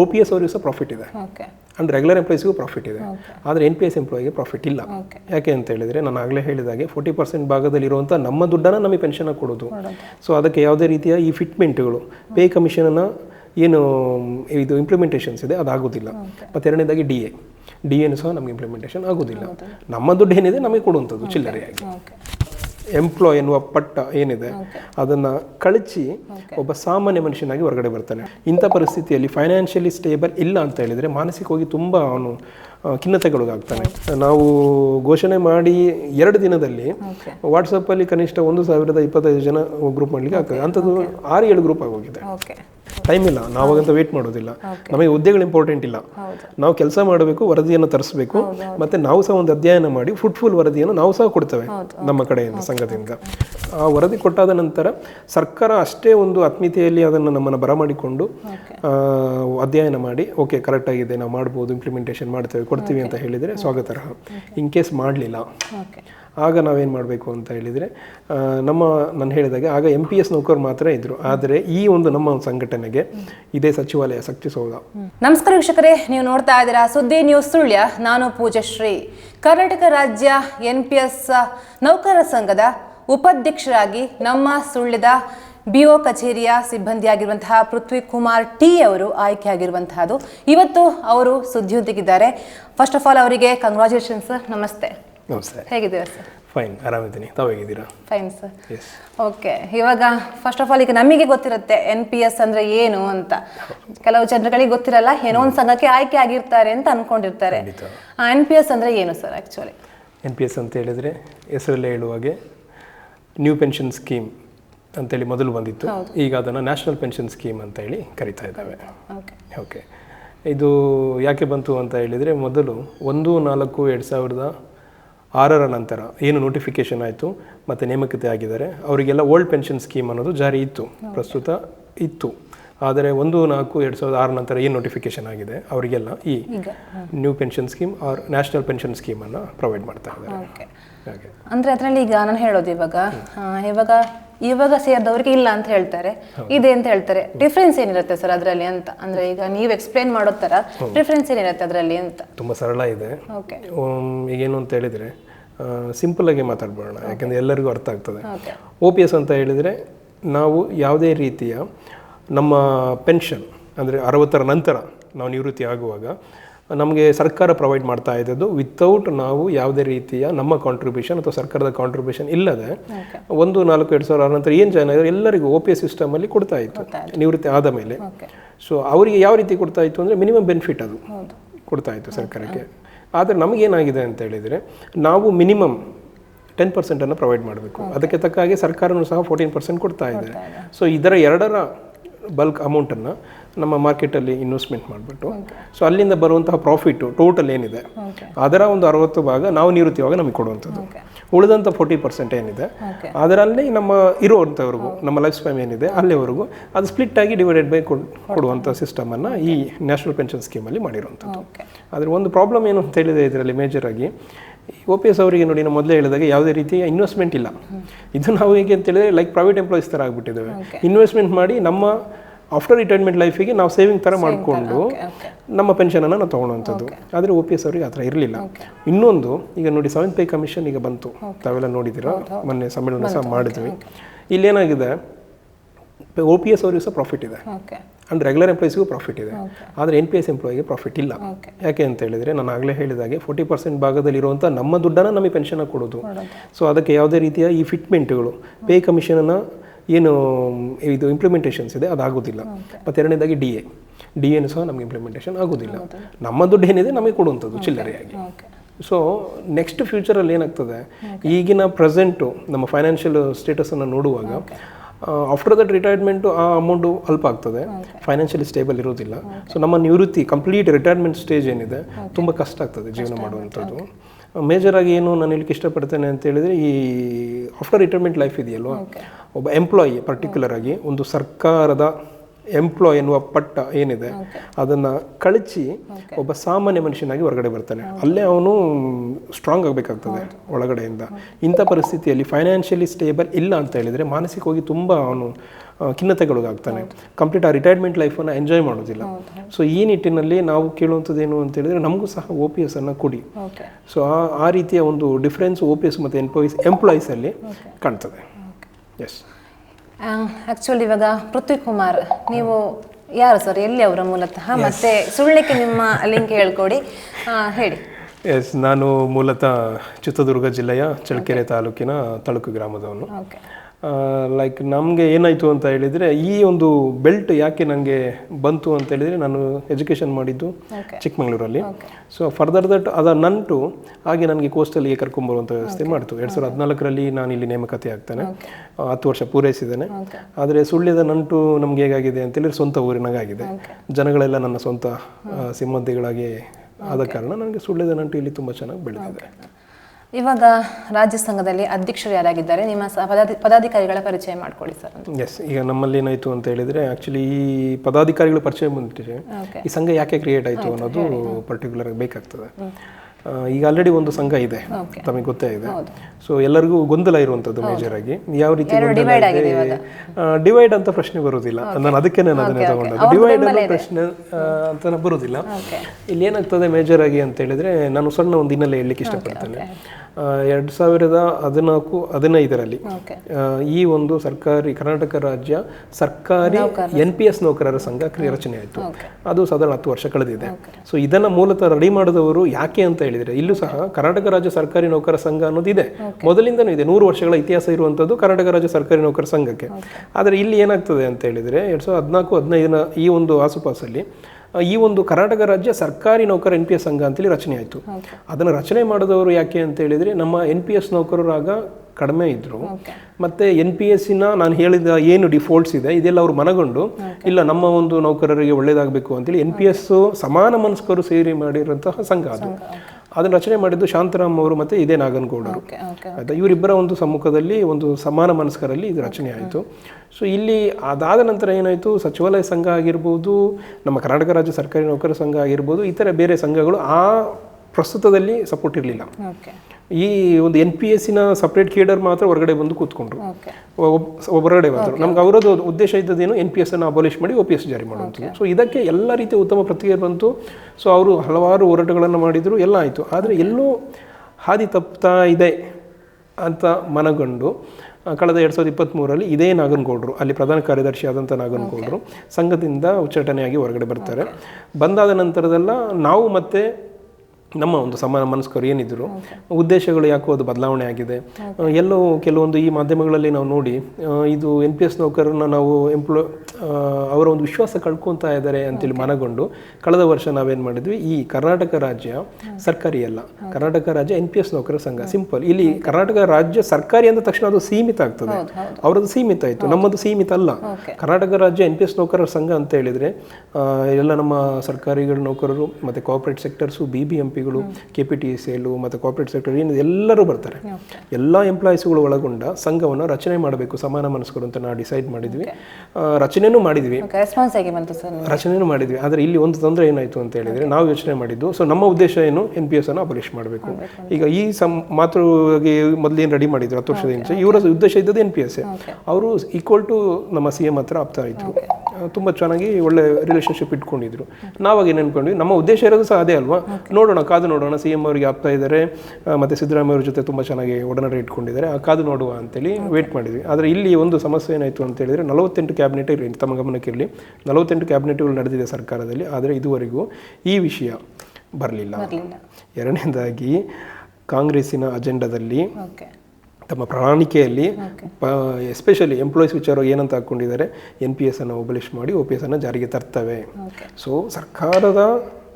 ಒ P S ಅವರಿಗೂ ಸಹ profit ಇದೆ ಆ್ಯಂಡ್ ರೆಗ್ಯುಲರ್ ಎಂಪ್ಲಾಯೀಸ್ಗೂ ಪ್ರಾಫಿಟ್ ಇದೆ. ಆದರೆ ಎನ್ ಪಿ ಎಸ್ ಎಂಪ್ಲಾಯಿಗೆ ಪ್ರಾಫಿಟ್ ಇಲ್ಲ. ಯಾಕೆ ಅಂತ ಹೇಳಿದರೆ ನಾನು ಆಗಲೇ ಹೇಳಿದಾಗೆ ಫೋರ್ಟಿ ಪರ್ಸೆಂಟ್ ಭಾಗದಲ್ಲಿರುವಂಥ ನಮ್ಮ ದುಡ್ಡನ್ನು ನಮಗೆ ಪೆನ್ಷನ್ ಕೊಡೋದು. ಸೊ ಅದಕ್ಕೆ ಯಾವುದೇ ರೀತಿಯ ಈ ಫಿಟ್ಮೆಂಟ್ಗಳು ಪೇ ಕಮಿಷನನ್ನು ಏನು ಇದು ಇಂಪ್ಲಿಮೆಂಟೇಷನ್ಸ್ ಇದೆ ಅದಾಗೋದಿಲ್ಲ ಮತ್ತು ಎರಡನೇದಾಗಿ ಡಿ ಎ ಡಿ ಎನು ಸಹ ನಮಗೆ ಇಂಪ್ಲಿಮೆಂಟೇಷನ್ ಆಗೋದಿಲ್ಲ. ನಮ್ಮ ದುಡ್ಡು ಏನಿದೆ ನಮಗೆ ಕೊಡುವಂಥದ್ದು ಚಿಲ್ಲರೆಯಾಗಿ. ಎಂಪ್ಲಾಯ್ ಎನ್ನುವ ಪಟ್ಟ ಏನಿದೆ ಅದನ್ನು ಕಳಚಿ ಒಬ್ಬ ಸಾಮಾನ್ಯ ಮನುಷ್ಯನಾಗಿ ಹೊರಗಡೆ ಬರ್ತಾನೆ. ಇಂಥ ಪರಿಸ್ಥಿತಿಯಲ್ಲಿ ಫೈನಾನ್ಷಿಯಲಿ ಸ್ಟೇಬಲ್ ಇಲ್ಲ ಅಂತ ಹೇಳಿದರೆ ಮಾನಸಿಕವಾಗಿ ತುಂಬ ಅವನು ಖಿನ್ನತೆಗೊಳಗಾಗ್ತಾನೆ. ನಾವು ಘೋಷಣೆ ಮಾಡಿ ಎರಡು ದಿನದಲ್ಲಿ ವಾಟ್ಸಪ್ಪಲ್ಲಿ ಕನಿಷ್ಠ ಒಂದು ಸಾವಿರದ ಇಪ್ಪತ್ತೈದು ಜನ ಗ್ರೂಪ್ ಮಾಡಲಿಕ್ಕೆ ಆಗ್ತದೆ. ಅಂಥದ್ದು ಆರು ಏಳು ಗ್ರೂಪ್ ಆಗೋಗಿದೆ. ಟೈಮ್ ಇಲ್ಲ. ನಾವಾಗಂತ ವೇಟ್ ಮಾಡೋದಿಲ್ಲ. ನಮಗೆ ಹುದ್ದೆಗಳು ಇಂಪಾರ್ಟೆಂಟ್ ಇಲ್ಲ. ನಾವು ಕೆಲಸ ಮಾಡಬೇಕು ವರದಿಯನ್ನು ತರಿಸಬೇಕು ಮತ್ತೆ ನಾವು ಸಹ ಒಂದು ಅಧ್ಯಯನ ಮಾಡಿ ಫುಟ್ಫುಲ್ ವರದಿಯನ್ನು ನಾವು ಸಹ ಕೊಡ್ತೇವೆ ನಮ್ಮ ಕಡೆಯಿಂದ ಸಂಘದಿಂದ. ಆ ವರದಿ ಕೊಟ್ಟಾದ ನಂತರ ಸರ್ಕಾರ ಅಷ್ಟೇ ಒಂದು ಆತ್ಮೀಯತೆಯಲ್ಲಿ ಅದನ್ನು ನಮ್ಮನ್ನು ಬರಮಾಡಿಕೊಂಡು ಅಧ್ಯಯನ ಮಾಡಿ ಓಕೆ ಕರೆಕ್ಟ್ ಆಗಿದೆ ನಾವು ಮಾಡ್ಬೋದು ಇಂಪ್ಲಿಮೆಂಟೇಷನ್ ಮಾಡ್ತೇವೆ ಕೊಡ್ತೀವಿ ಅಂತ ಹೇಳಿದರೆ ಸ್ವಾಗತಾರ್ಹ. ಇನ್ ಕೇಸ್ ಮಾಡಲಿಲ್ಲ. ಆಗ ನಾವೇನು ಮಾಡಬೇಕು ಅಂತ ಹೇಳಿದರೆ ನಮ್ಮ, ನಾನು ಹೇಳಿದಾಗೆ ಆಗ ಎಂ ಪಿ ಎಸ್ ನೌಕರು ಮಾತ್ರ ಇದ್ದರು ಆದರೆ ಈ ಒಂದು ನಮ್ಮ ಸಂಘಟನೆಗೆ ಇದೇ ಸಚಿವಾಲಯ ಶಕ್ತಿಸೌಧ ನಮಸ್ಕಾರ ವೀಕ್ಷಕರೇ, ನೀವು ನೋಡ್ತಾ ಇದ್ದೀರಾ ಸುದ್ದಿ ನ್ಯೂಸ್ ಸುಳ್ಯ. ನಾನು ಪೂಜಶ್ರೀ ಕರ್ನಾಟಕ ರಾಜ್ಯ ಎನ್ ಪಿ ಎಸ್ ನೌಕರರ ಸಂಘದ ಉಪಾಧ್ಯಕ್ಷರಾಗಿ ನಮ್ಮ ಸುಳ್ಯದ ಬಿ ಒ ಕಚೇರಿಯ ಸಿಬ್ಬಂದಿಯಾಗಿರುವಂತಹ ಪೃಥ್ವಿ ಕುಮಾರ್ ಟಿ ಅವರು ಆಯ್ಕೆಯಾಗಿರುವಂತಹದ್ದು. ಇವತ್ತು ಅವರು ಸುದ್ದಿಯೊಂದಿಗಿದ್ದಾರೆ. ಫಸ್ಟ್ ಆಫ್ ಆಲ್ ಅವರಿಗೆ ಕಂಗ್ರಾಚುಲೇಷನ್ಸ್ ನಮಸ್ತೆ. ನಮಸ್ತೆ. ಹೇಗಿದ್ದೀರಾ ಸರ್? ಫೈನ್ ಆರಾಮಿದ್ದೀನಿ. ತಾವು ಹೇಗಿದ್ದೀರಾ? ಫೈನ್ ಸರ್ ಎಸ್ ಓಕೆ ಇವಾಗ ಫಸ್ಟ್ ಆಫ್ ಆಲ್ ಈಗ ನಮಗೆ ಗೊತ್ತಿರುತ್ತೆ ಎನ್ ಪಿ ಎಸ್ ಅಂದ್ರೆ ಏನು ಅಂತ. ಕೆಲವು ಜನಗಳಿಗೆ ಗೊತ್ತಿರಲ್ಲ ಏನೋ ಒಂದು ಸಂಘಕ್ಕೆ ಆಯ್ಕೆ ಆಗಿರ್ತಾರೆ ಅಂತ ಅನ್ಕೊಂಡಿರ್ತಾರೆ. ಎನ್ ಪಿ ಎಸ್ ಅಂದ್ರೆ ಏನು sir actually N P S ಅಂತ ಹೇಳಿದರೆ ಹೆಸರಲ್ಲೇ ಹೇಳುವಾಗೆ ನ್ಯೂ ಪೆನ್ಷನ್ ಸ್ಕೀಮ್ ಅಂತೇಳಿ ಮೊದಲು ಬಂದಿತ್ತು. ಈಗ ಅದನ್ನು ನ್ಯಾಷನಲ್ ಪೆನ್ಷನ್ ಸ್ಕೀಮ್ ಅಂತ ಹೇಳಿ ಕರಿತಾ ಇದ್ದಾವೆ. ಓಕೆ ಓಕೆ ಇದು ಯಾಕೆ ಬಂತು ಅಂತ ಹೇಳಿದರೆ ಮೊದಲು ಒಂದು ನಾಲ್ಕು ಎರಡು ಸಾವಿರದ ಆರರ ನಂತರ ಏನು ನೋಟಿಫಿಕೇಷನ್ ಆಯಿತು ಮತ್ತು ನೇಮಕತೆ ಆಗಿದ್ದಾರೆ ಅವರಿಗೆಲ್ಲ ಓಲ್ಡ್ ಪೆನ್ಷನ್ ಸ್ಕೀಮ್ ಅನ್ನೋದು ಜಾರಿ ಇತ್ತು ಪ್ರಸ್ತುತ ಇತ್ತು. ಆದರೆ ಒಂದು ನಾಲ್ಕು ಎರಡು ಸಾವಿರದ ಆರು ನಂತರ ಏನು ನೋಟಿಫಿಕೇಷನ್ ಆಗಿದೆ ಅವರಿಗೆಲ್ಲ ಈ ಈಗ new pension scheme or national pension ಸ್ಕೀಮನ್ನು provide ಮಾಡ್ತಾ ಇದ್ದಾರೆ. ಓಕೆ ಹಾಗೆ. ಅಂದ್ರೆ ಅದರಲ್ಲಿ ಈಗ ನಾನು ಹೇಳೋದು ಇವಾಗ ಇವಾಗ ಇವಾಗ ಸೇರಿದವ್ರಿಗೆ ಇಲ್ಲ ಅಂತ ಹೇಳ್ತಾರೆ ಇದೆ ಅಂತ ಹೇಳ್ತಾರೆ. ಡಿಫ್ರೆನ್ಸ್ ಏನಿರುತ್ತೆ ಸರ್ ಅದರಲ್ಲಿ ಅಂತ? ಅಂದ್ರೆ ಈಗ ನೀವು ಎಕ್ಸ್ಪ್ಲೈನ್ ಮಾಡೋ ತರ ಡಿಫ್ರೆನ್ಸ್ ಏನಿರುತ್ತೆ ಅದರಲ್ಲಿ ಅಂತ? ತುಂಬ ಸರಳ ಇದೆ. ಓಕೆ ಏನು ಈಗೇನು ಅಂತ ಹೇಳಿದರೆ ಸಿಂಪಲಾಗಿ ಮಾತಾಡ್ಬೋಣ ಯಾಕಂದ್ರೆ ಎಲ್ಲರಿಗೂ ಅರ್ಥ ಆಗ್ತದೆ. ಓ ಒ ಪಿ ಎಸ್ ಅಂತ ಹೇಳಿದರೆ ನಾವು ಯಾವುದೇ ರೀತಿಯ ನಮ್ಮ ಪೆನ್ಷನ್ ಅಂದರೆ ಅರವತ್ತರ ನಂತರ ನಾವು ನಿವೃತ್ತಿ ಆಗುವಾಗ ನಮಗೆ ಸರ್ಕಾರ ಪ್ರೊವೈಡ್ ಮಾಡ್ತಾ ಇದ್ದದ್ದು ವಿತೌಟ್ ನಾವು ಯಾವುದೇ ರೀತಿಯ ನಮ್ಮ ಕಾಂಟ್ರಿಬ್ಯೂಷನ್ ಅಥವಾ ಸರ್ಕಾರದ ಕಾಂಟ್ರಿಬ್ಯೂಷನ್ ಇಲ್ಲದೆ ಒಂದು ನಾಲ್ಕು ಎರಡು ಸಾವಿರ ನಂತರ ಏನು ಜಾಯ್ನ್ ಆಗಿದ್ದಾರೆ ಎಲ್ಲರಿಗೂ ಓ ಪಿ ಎಸ್ ಸಿಸ್ಟಮಲ್ಲಿ ಕೊಡ್ತಾ ಇತ್ತು ನಿವೃತ್ತಿ ಆದ ಮೇಲೆ. ಸೊ ಅವರಿಗೆ ಯಾವ ರೀತಿ ಕೊಡ್ತಾ ಇತ್ತು ಅಂದರೆ ಮಿನಿಮಮ್ ಬೆನಿಫಿಟ್ ಅದು ಕೊಡ್ತಾ ಇತ್ತು ಸರ್ಕಾರಕ್ಕೆ. ಆದರೆ ನಮಗೇನಾಗಿದೆ ಅಂತ ಹೇಳಿದರೆ ನಾವು ಮಿನಿಮಮ್ ಟೆನ್ ಪರ್ಸೆಂಟನ್ನು ಪ್ರೊವೈಡ್ ಮಾಡಬೇಕು. ಅದಕ್ಕೆ ತಕ್ಕ ಹಾಗೆ ಸರ್ಕಾರನೂ ಸಹ ಫೋರ್ಟೀನ್ ಪರ್ಸೆಂಟ್ ಕೊಡ್ತಾ ಇದೆ. ಸೊ ಇದರ ಎರಡರ ಬಲ್ಕ್ ಅಮೌಂಟನ್ನು ನಮ್ಮ ಮಾರ್ಕೆಟಲ್ಲಿ ಇನ್ವೆಸ್ಟ್ಮೆಂಟ್ ಮಾಡಿಬಿಟ್ಟು. ಸೊ ಅಲ್ಲಿಂದ ಬರುವಂತಹ ಪ್ರಾಫಿಟ್ಟು ಟೋಟಲ್ ಏನಿದೆ? ಅದರ ಒಂದು ಅರವತ್ತು ಭಾಗ ನಾವು ನಿವೃತ್ತಿಯಾಗ ನಮಗೆ ಕೊಡುವಂಥದ್ದು. ಉಳಿದಂಥ ಫೋರ್ಟಿ ಪರ್ಸೆಂಟ್ ಏನಿದೆ? ಅದರಲ್ಲಿ ನಮ್ಮ ಇರುವಂಥವ್ರಿಗೂ ನಮ್ಮ ಲೈಫ್ ಸ್ಪೈಮ್ ಏನಿದೆ ಅಲ್ಲಿವರೆಗೂ ಅದು ಸ್ಪ್ಲಿಟ್ ಆಗಿ ಡಿವೈಡೆಡ್ ಬೈ ಕೊಡುವಂಥ ಸಿಸ್ಟಮನ್ನು ಈ ನ್ಯಾಷನಲ್ ಪೆನ್ಷನ್ ಸ್ಕೀಮಲ್ಲಿ ಮಾಡಿರುವಂಥದ್ದು. ಆದರೆ ಒಂದು ಪ್ರಾಬ್ಲಮ್ ಏನು ಅಂತ ಹೇಳಿದೆ ಇದರಲ್ಲಿ ಮೇಜರ್ ಆಗಿ ಓ ಪಿ ಎಸ್ ಅವರಿಗೆ ನೋಡಿ ನಾವು ಮೊದಲೇ ಹೇಳಿದಾಗ ಯಾವುದೇ ರೀತಿಯ ಇನ್ವೆಸ್ಟ್ಮೆಂಟ್ ಇಲ್ಲ. ಇದು ನಾವು ಹೇಗೆ ಅಂತ ಹೇಳಿದ್ರೆ ಲೈಕ್ ಪ್ರೈವೇಟ್ ಎಂಪ್ಲಾಯೀಸ್ ಥರ ಆಗಿಬಿಟ್ಟಿದ್ದೇವೆ. ಇನ್ವೆಸ್ಟ್ಮೆಂಟ್ ಮಾಡಿ ನಮ್ಮ ಆಫ್ಟರ್ ರಿಟೈರ್ಮೆಂಟ್ ಲೈಫಿಗೆ ನಾವು ಸೇವಿಂಗ್ ಥರ ಮಾಡಿಕೊಂಡು ನಮ್ಮ ಪೆನ್ಷನನ್ನು ನಾವು ತೊಗೊಳುವಂಥದ್ದು ಆದರೆ ಒ ಪಿ ಎಸ್ ಅವರಿಗೆ ಆ ಥರ ಇರಲಿಲ್ಲ. ಇನ್ನೊಂದು ಈಗ ನೋಡಿ ಸೆವೆಂತ್ ಪೇ ಕಮಿಷನ್ ಈಗ ಬಂತು. ತಾವೆಲ್ಲ ನೋಡಿದ್ದೀರಾ? ಮೊನ್ನೆ ಸಮ್ಮೇಳನ ಸಹ ಮಾಡಿದ್ವಿ. ಇಲ್ಲೇನಾಗಿದೆ? ಒ ಪಿ ಎಸ್ ಅವರಿಗೂ ಸಹ ಪ್ರಾಫಿಟ್ ಇದೆ. ಅಂಡ್ ಆ್ಯಂಡ್ ರೆಗ್ಯುಲರ್ ಎಂಪ್ಲಾಯೀಸ್ಗೂ ಪ್ರಾಫಿಟ್ ಇದೆ. ಆದರೆ ಎನ್ ಪಿ ಎಸ್ ಎಂಪ್ಲಾಯಿಗೆ ಪ್ರಾಫಿಟ್ ಇಲ್ಲ. ಯಾಕೆ ಅಂತ ಹೇಳಿದರೆ ನಾನು ಆಗಲೇ ಹೇಳಿದಾಗೆ ಫೋರ್ಟಿ ಪರ್ಸೆಂಟ್ ಭಾಗದಲ್ಲಿರುವಂಥ ನಮ್ಮ ದುಡ್ಡನ್ನು ನಮಗೆ ಪೆನ್ಷನ್ ಕೊಡೋದು. ಸೊ ಅದಕ್ಕೆ ಯಾವುದೇ ರೀತಿಯ ಈ ಫಿಟ್ಮೆಂಟ್ಗಳು ಪೇ ಕಮಿಷನನ್ನು ಏನು ಇದು ಇಂಪ್ಲಿಮೆಂಟೇಷನ್ಸ್ ಇದೆ ಅದಾಗೋದಿಲ್ಲ ಮತ್ತು ಎರಡನೇದಾಗಿ ಡಿ ಎ ಡಿ ಎನು ಸಹ ನಮಗೆ ಇಂಪ್ಲಿಮೆಂಟೇಷನ್ ಆಗೋದಿಲ್ಲ. ನಮ್ಮ ದುಡ್ಡು ಏನಿದೆ ನಮಗೆ ಕೊಡುವಂಥದ್ದು ಚಿಲ್ಲರೆಯಾಗಿ. ಸೊ ನೆಕ್ಸ್ಟ್ ಫ್ಯೂಚರಲ್ಲಿ ಏನಾಗ್ತದೆ? ಈಗಿನ ಪ್ರೆಸೆಂಟು ನಮ್ಮ ಫೈನಾನ್ಷಿಯಲ್ ಸ್ಟೇಟಸನ್ನು ನೋಡುವಾಗ ಆಫ್ಟರ್ ದಟ್ ರಿಟೈರ್ಮೆಂಟು ಆ ಅಮೌಂಟು ಅಲ್ಪ ಆಗ್ತದೆ. ಫೈನಾನ್ಷಿಯಲಿ ಸ್ಟೇಬಲ್ ಇರೋದಿಲ್ಲ ಸೊ ನಮ್ಮ ನಿವೃತ್ತಿ ಕಂಪ್ಲೀಟ್ ರಿಟೈರ್ಮೆಂಟ್ ಸ್ಟೇಜ್ ಏನಿದೆ ತುಂಬ ಕಷ್ಟ ಆಗ್ತದೆ ಜೀವನ ಮಾಡುವಂಥದ್ದು. ಮೇಜರ್ ಆಗಿ ಏನು ನಾನು ಹೇಳಲಿಕ್ಕೆ ಇಷ್ಟಪಡ್ತೇನೆ ಅಂತ ಹೇಳಿದರೆ ಈ ಆಫ್ಟರ್ ರಿಟೈರ್ಮೆಂಟ್ ಲೈಫ್ ಇದೆಯಲ್ವಾ? ಒಬ್ಬ ಎಂಪ್ಲಾಯಿ ಪರ್ಟಿಕ್ಯುಲರ್ ಆಗಿ ಒಂದು ಸರ್ಕಾರದ ಎಂಪ್ಲಾಯ್ ಎನ್ನುವ ಪಟ್ಟ ಏನಿದೆ ಅದನ್ನು ಕಳಚಿ ಒಬ್ಬ ಸಾಮಾನ್ಯ ಮನುಷ್ಯನಾಗಿ ಹೊರಗಡೆ ಬರ್ತಾನೆ. ಅಲ್ಲೇ ಅವನು ಸ್ಟ್ರಾಂಗ್ ಆಗಬೇಕಾಗ್ತದೆ ಒಳಗಡೆಯಿಂದ. ಇಂಥ ಪರಿಸ್ಥಿತಿಯಲ್ಲಿ ಫೈನಾನ್ಷಿಯಲಿ ಸ್ಟೇಬಲ್ ಇಲ್ಲ ಅಂತ ಹೇಳಿದರೆ ಮಾನಸಿಕವಾಗಿ ತುಂಬ ಅವನು ಖಿನ್ನತೆಗೊಳಗಾಗ್ತಾನೆ. ಕಂಪ್ಲೀಟ್ ಆ ರಿಟೈರ್ಮೆಂಟ್ ಲೈಫನ್ನು ಎಂಜಾಯ್ ಮಾಡೋದಿಲ್ಲ. ಸೊ ಈ ನಿಟ್ಟಿನಲ್ಲಿ ನಾವು ಕೇಳುವಂಥದ್ದು ಏನು ಅಂತ ಹೇಳಿದರೆ ನಮಗೂ ಸಹ ಓ ಪಿ ಎಸ್ ಅನ್ನು ಕೊಡಿ. ಸೊ ಆ ಆ ರೀತಿಯ ಒಂದು ಡಿಫ್ರೆನ್ಸ್ ಒ ಪಿ ಎಸ್ ಮತ್ತು ಎಂಪ್ಲಾಯೀಸ್ ಎಂಪ್ಲಾಯೀಸಲ್ಲಿ ಕಾಣ್ತದೆ. ಎಸ್ ಆಕ್ಚುಲಿ ಇವಾಗ ಪೃಥ್ವಿ ಕುಮಾರ್ ನೀವು ಯಾರು ಸರ್ ಎಲ್ಲಿ ಅವರ ಮೂಲತಃ? ಮತ್ತೆ ಸುಳ್ಳಕ್ಕೆ ನಿಮ್ಮ ಲಿಂಕ್ ಹೇಳ್ಕೊಡಿ. ಹೇಳಿ. ಎಸ್ ನಾನು ಮೂಲತಃ ಚಿತ್ರದುರ್ಗ ಜಿಲ್ಲೆಯ ಚಳ್ಳಕೆರೆ ತಾಲೂಕಿನ ತಳುಕು ಗ್ರಾಮದವನು. ಓಕೆ ಲೈಕ್ ನಮಗೆ ಏನಾಯಿತು ಅಂತ ಹೇಳಿದರೆ ಈ ಒಂದು ಬೆಲ್ಟ್ ಯಾಕೆ ನನಗೆ ಬಂತು ಅಂತ ಹೇಳಿದರೆ ನಾನು ಎಜುಕೇಷನ್ ಮಾಡಿದ್ದು. ಚಿಕ್ಕಮಗಳೂರಲ್ಲಿ. ಸೊ ಫರ್ದರ್ ದಟ್ ಅದ ನಂಟು ಹಾಗೆ ನನಗೆ ಕೋಸ್ಟಲ್ಲಿಗೆ ಕರ್ಕೊಂಬರುವಂಥ ವ್ಯವಸ್ಥೆ ಮಾಡ್ತು. ಎರಡು ಸಾವಿರದ ಹದಿನಾಲ್ಕರಲ್ಲಿ ನಾನು ಇಲ್ಲಿ ನೇಮಕತೆ ಆಗ್ತಾನೆ. ಹತ್ತು ವರ್ಷ ಪೂರೈಸಿದ್ದೇನೆ. ಆದರೆ ಸುಳ್ಳ್ಯದ ನಂಟು ನಮ್ಗೆ ಹೇಗಾಗಿದೆ ಅಂತೇಳಿದ್ರೆ ಸ್ವಂತ ಊರಿನಾಗಾಗಿದೆ. ಜನಗಳೆಲ್ಲ ನನ್ನ ಸ್ವಂತ ಸಿಮ್ಮಂತಿಗಳಾಗಿ ಆದ ಕಾರಣ ನನಗೆ ಸುಳ್ಯದ ನಂಟು ಇಲ್ಲಿ ತುಂಬ ಚೆನ್ನಾಗಿ ಬೆಳೆದಿದೆ. ಇವಾಗ ರಾಜ್ಯ ಸಂಘದಲ್ಲಿ ಅಧ್ಯಕ್ಷರು ಯಾರಾಗಿದ್ದಾರೆ? ನಿಮ್ಮ ಪದಾಧಿ ಪದಾಧಿಕಾರಿಗಳ ಪರಿಚಯ ಮಾಡ್ಕೊಳ್ಳಿ ಸರ್ ಎಸ್ ಈಗ ನಮ್ಮಲ್ಲಿ ಏನಾಯಿತು ಅಂತ ಹೇಳಿದರೆ ಆ್ಯಕ್ಚುಲಿ ಈ ಪದಾಧಿಕಾರಿಗಳ ಪರಿಚಯ ಬಂದಿದೆ ಈ ಸಂಘ ಯಾಕೆ ಕ್ರಿಯೇಟ್ ಆಯಿತು ಅನ್ನೋದು ಪರ್ಟಿಕ್ಯುಲರ್ ಬೇಕಾಗ್ತದೆ. ಈಗ ಆಲ್ರೆಡಿ ಒಂದು ಸಂಘ ಇದೆ. ತಮಗೆ ಗೊತ್ತೇ ಇದೆ. ಸೊ ಎಲ್ಲರಿಗೂ ಗೊಂದಲ ಇರುವಂಥದ್ದು ಮೇಜರ್ ಆಗಿ. ಯಾವ ರೀತಿ ಡಿವೈಡ್ ಅಂತ ಪ್ರಶ್ನೆ ಬರೋದಿಲ್ಲ. ನಾನು ಅದಕ್ಕೆ ನಾನು ಅದನ್ನೇ ತಗೊಂಡದ್ದು. ಡಿವೈಡ್ ಅನ್ನೋ ಪ್ರಶ್ನೆ ಅಂತ ಬರುವುದಿಲ್ಲ ಇಲ್ಲಿ ಏನಾಗ್ತದೆ ಮೇಜರ್ ಆಗಿ ಅಂತ ಹೇಳಿದ್ರೆ ನಾನು ಸಣ್ಣ ಒಂದು ಹಿನ್ನೆಲೆ ಹೇಳಲಿಕ್ಕೆ ಇಷ್ಟಪಡ್ತೇನೆ. ಎರಡು ಸಾವಿರದ ಹದಿನಾಲ್ಕು ಹದಿನೈದರಲ್ಲಿ ಈ ಒಂದು ಸರ್ಕಾರಿ ಕರ್ನಾಟಕ ರಾಜ್ಯ ಸರ್ಕಾರಿ ಎನ್ ಪಿ ಎಸ್ ನೌಕರರ ಸಂಘ ಕ್ರಿಯೆ ರಚನೆ ಆಯಿತು ಅದು ಸಾಧಾರಣ ಹತ್ತು ವರ್ಷ ಕಳೆದಿದೆ. ಸೊ ಇದನ್ನ ಮೂಲತಃ ರೆಡಿ ಮಾಡಿದವರು ಯಾಕೆ ಅಂತ ಹೇಳಿದ್ರೆ ಇಲ್ಲೂ ಸಹ ಕರ್ನಾಟಕ ರಾಜ್ಯ ಸರ್ಕಾರಿ ನೌಕರ ಸಂಘ ಅನ್ನೋದು ಇದೆ ಮೊದಲಿಂದನೂ ಇದೆ. ನೂರು ವರ್ಷಗಳ ಇತಿಹಾಸ ಇರುವಂಥದ್ದು ಕರ್ನಾಟಕ ರಾಜ್ಯ ಸರ್ಕಾರಿ ನೌಕರ ಸಂಘಕ್ಕೆ. ಆದರೆ ಇಲ್ಲಿ ಏನಾಗ್ತದೆ ಅಂತ ಹೇಳಿದರೆ ಎರಡು ಸಾವಿರದ ಹದಿನಾಲ್ಕು ಹದಿನೈದನ ಈ ಒಂದು ಆಸುಪಾಸಲ್ಲಿ ಈ ಒಂದು ಕರ್ನಾಟಕ ರಾಜ್ಯ ಸರ್ಕಾರಿ ನೌಕರ ಎನ್ ಪಿ ಎಸ್ ಸಂಘ ಅಂತೇಳಿ ರಚನೆ ಆಯಿತು. ಅದನ್ನು ರಚನೆ ಮಾಡಿದವರು ಯಾಕೆ ಅಂತ ಹೇಳಿದರೆ ನಮ್ಮ ಎನ್ ಪಿ ಎಸ್ ನೌಕರರಾಗ ಕಡಿಮೆ ಇದ್ದರು ಮತ್ತು ಎನ್ ಪಿ ಎಸ್ಸಿನ ನಾನು ಹೇಳಿದ ಏನು ಡಿಫಾಲ್ಟ್ಸ್ ಇದೆ ಇದೆಲ್ಲ ಅವರು ಮನಗೊಂಡು ಇಲ್ಲ ನಮ್ಮ ಒಂದು ನೌಕರರಿಗೆ ಒಳ್ಳೆಯದಾಗಬೇಕು ಅಂತೇಳಿ ಎನ್ ಪಿ ಎಸ್ ಸಮಾನ ಮನಸ್ಕರು ಸೇರಿ ಮಾಡಿರುವಂತಹ ಸಂಘ ಅದು. ಅದನ್ನು ರಚನೆ ಮಾಡಿದ್ದು ಶಾಂತರಾಮ್ ಅವರು ಮತ್ತೆ ಇದೇ ಓಕೆ ಆಯ್ತಾ ಇವರಿಬ್ಬರ ಒಂದು ಸಮ್ಮುಖದಲ್ಲಿ ಒಂದು ಸಮಾನ ಮನಸ್ಕರಲ್ಲಿ ಇದು ರಚನೆ ಆಯಿತು. ಸೊ ಇಲ್ಲಿ ಅದಾದ ನಂತರ ಏನಾಯಿತು? ಸಚಿವಾಲಯ ಸಂಘ ಆಗಿರ್ಬೋದು ನಮ್ಮ ಕರ್ನಾಟಕ ರಾಜ್ಯ ಸರ್ಕಾರಿ ನೌಕರ ಸಂಘ ಆಗಿರ್ಬೋದು ಇತರ ಬೇರೆ ಸಂಘಗಳು ಆ ಪ್ರಸ್ತುತದಲ್ಲಿ ಸಪೋರ್ಟ್ ಇರಲಿಲ್ಲ. ಈ ಒಂದು ಎನ್ ಪಿ ಎಸ್ಸಿನ ಸಪ್ರೇಟ್ ಕೇಡರ್ ಮಾತ್ರ ಹೊರಗಡೆ ಬಂದು ಕೂತ್ಕೊಂಡ್ರು. ಹೊರಗಡೆ ಬಂದರು ನಮ್ಗೆ ಅವರದ್ದು ಉದ್ದೇಶ ಇದ್ದದೇನು ಎನ್ ಪಿ ಎಸ್ ಅನ್ನು ಅಬಾಲಿಷ್ ಮಾಡಿ ಒ ಪಿ ಎಸ್ ಜಾರಿ ಮಾಡುವಂಥದ್ದು. ಸೊ ಇದಕ್ಕೆ ಎಲ್ಲ ರೀತಿಯ ಉತ್ತಮ ಪ್ರತಿಕ್ರಿಯೆ ಬಂತು. ಸೊ ಅವರು ಹಲವಾರು ಹೋರಾಟಗಳನ್ನು ಮಾಡಿದರು ಎಲ್ಲ ಆಯಿತು. ಆದರೆ ಎಲ್ಲೂ ಹಾದಿ ತಪ್ತಾ ಇದೆ ಅಂತ ಮನಗಂಡು ಕಳೆದ ಎರಡು ಸಾವಿರದ ಇಪ್ಪತ್ತ್ಮೂರಲ್ಲಿ ಇದೇ ನಾಗನಗೌಡರು ಅಲ್ಲಿ ಪ್ರಧಾನ ಕಾರ್ಯದರ್ಶಿ ಆದಂಥ ನಾಗನಗೌಡರು ಸಂಘದಿಂದ ಉಚ್ಚಾಟನೆಯಾಗಿ ಹೊರಗಡೆ ಬರ್ತಾರೆ. ಬಂದಾದ ನಂತರದೆಲ್ಲ ನಾವು ಮತ್ತೆ ನಮ್ಮ ಒಂದು ಸಮಾನ ಮನಸ್ಕರು ಏನಿದ್ರು ಉದ್ದೇಶಗಳು ಯಾಕೋ ಅದು ಬದಲಾವಣೆ ಆಗಿದೆ. ಎಲ್ಲೋ ಕೆಲವೊಂದು ಈ ಮಾಧ್ಯಮಗಳಲ್ಲಿ ನಾವು ನೋಡಿ ಇದು ಎನ್ ಪಿ ಎಸ್ ನೌಕರರನ್ನ ನಾವು ಎಂಪ್ಲೋ ಅವರ ಒಂದು ವಿಶ್ವಾಸ ಕಳ್ಕೊತಾ ಇದ್ದಾರೆ ಅಂತೇಳಿ ಮನಗೊಂಡು ಕಳೆದ ವರ್ಷ ನಾವೇನು ಮಾಡಿದ್ವಿ ಈ ಕರ್ನಾಟಕ ರಾಜ್ಯ ಸರ್ಕಾರಿ ಅಲ್ಲ ಕರ್ನಾಟಕ ರಾಜ್ಯ ಎನ್ ಪಿ ಎಸ್ ನೌಕರರ ಸಂಘ ಸಿಂಪಲ್. ಇಲ್ಲಿ ಕರ್ನಾಟಕ ರಾಜ್ಯ ಸರ್ಕಾರಿ ಅಂದ ತಕ್ಷಣ ಅದು ಸೀಮಿತ ಆಗ್ತದೆ. ಅವರದ್ದು ಸೀಮಿತ ಆಯಿತು ನಮ್ಮದು ಸೀಮಿತ ಅಲ್ಲ. ಕರ್ನಾಟಕ ರಾಜ್ಯ ಎನ್ ಪಿ ಎಸ್ ನೌಕರರ ಸಂಘ ಅಂತ ಹೇಳಿದ್ರೆ ಎಲ್ಲ ನಮ್ಮ ಸರ್ಕಾರಿಗಳ ನೌಕರರು ಮತ್ತು corporate sectors B B M ಪಿಗಳು K P T C ಮತ್ತು ಕಾರ್ಪೊರೇಟ್ ಸೆಕ್ಟರ್ ಏನಿದೆ ಎಲ್ಲರೂ ಬರ್ತಾರೆ. ಎಲ್ಲ ಎಂಪ್ಲಾಯೀಸ್ಗಳು ಒಳಗೊಂಡ ಸಂಘವನ್ನು ರಚನೆ ಮಾಡಬೇಕು ಸಮಾನ ಮನಸ್ಕರು ಅಂತ ನಾವು ಡಿಸೈಡ್ ಮಾಡಿದ್ವಿ. ರಚನೆಯೂ ರಚನೆನೂ ಮಾಡಿದ್ವಿ. ರಚನೆನೂ ಮಾಡಿದ್ವಿ. ಆದರೆ ಇಲ್ಲಿ ಒಂದು ತೊಂದರೆ ಏನಾಯಿತು ಅಂತ ಹೇಳಿದರೆ ನಾವು ಯೋಚನೆ ಮಾಡಿದ್ದು ಸೊ ನಮ್ಮ ಉದ್ದೇಶ ಏನು ಎನ್ ಪಿ ಎಸ್ ಅನ್ನು ಅಬಲಿಷ್ ಮಾಡಬೇಕು. ಈಗ ಈ ಸಮ್ ಮಾತೃಗೆ ಮೊದಲೇನು ರೆಡಿ ಮಾಡಿದ್ರು ಹತ್ತು ವರ್ಷದ ಹಿಂಚೆ ಇವರ ಉದ್ದೇಶ ಇದ್ದದ್ದು ಎನ್ ಪಿ ಎಸ್ ಅವರು ಈಕ್ವಲ್ ಟು ನಮ್ಮ ಸಿ ಎಂ ಹತ್ರ ಆಗ್ತಾ ಇದ್ರು. ತುಂಬ ಚೆನ್ನಾಗಿ ಒಳ್ಳೆ ರಿಲೇಷನ್ಶಿಪ್ ಇಟ್ಕೊಂಡಿದ್ರು. ನಾವಾಗ ಏನು ಅನ್ಕೊಂಡ್ವಿ ನಮ್ಮ ಉದ್ದೇಶ ಇರೋದು ಸಹ ಅದೇ ಅಲ್ವಾ? ನೋಡೋಣ ಕಾದು ನೋಡೋಣ. ಸಿ ಎಂ ಅವರಿಗೆ ಆಗ್ತಾ ಇದ್ದಾರೆ. ಮತ್ತು ಸಿದ್ದರಾಮಯ್ಯ ಅವ್ರ ಜೊತೆ ತುಂಬ ಚೆನ್ನಾಗಿ ಒಡನಾಟ ಇಟ್ಕೊಂಡಿದ್ದಾರೆ. ಆ ಕಾದು ನೋಡುವ ಅಂತೇಳಿ ವೇಟ್ ಮಾಡಿದ್ವಿ. ಆದರೆ ಇಲ್ಲಿ ಒಂದು ಸಮಸ್ಯೆ ಏನಾಯಿತು ಅಂತ ಹೇಳಿದರೆ ನಲವತ್ತೆಂಟು ಕ್ಯಾಬಿನೆಟ್ ಇರಲಿ ತಮ್ಮ ಗಮನಕ್ಕಿರಲಿ ನಲವತ್ತೆಂಟು ಕ್ಯಾಬಿನೆಟ್ಗಳು ನಡೆದಿದೆ ಸರ್ಕಾರದಲ್ಲಿ. ಆದರೆ ಇದುವರೆಗೂ ಈ ವಿಷಯ ಬರಲಿಲ್ಲ. ಎರಡನೇದಾಗಿ ಕಾಂಗ್ರೆಸ್ಸಿನ ಅಜೆಂಡಾದಲ್ಲಿ ತಮ್ಮ ಪ್ರಣಾಳಿಕೆಯಲ್ಲಿ ಎಸ್ಪೆಷಲಿ ಎಂಪ್ಲಾಯೀಸ್ ವಿಚಾರ ಏನಂತ ಹಾಕ್ಕೊಂಡಿದ್ದಾರೆ ಎನ್ ಪಿ ಎಸ್ ಅನ್ನು ಒಬಲಿಷ್ ಮಾಡಿ ಒ ಪಿ ಎಸ್ ಅನ್ನು ಜಾರಿಗೆ ತರ್ತವೆ. ಸೊ ಸರ್ಕಾರದ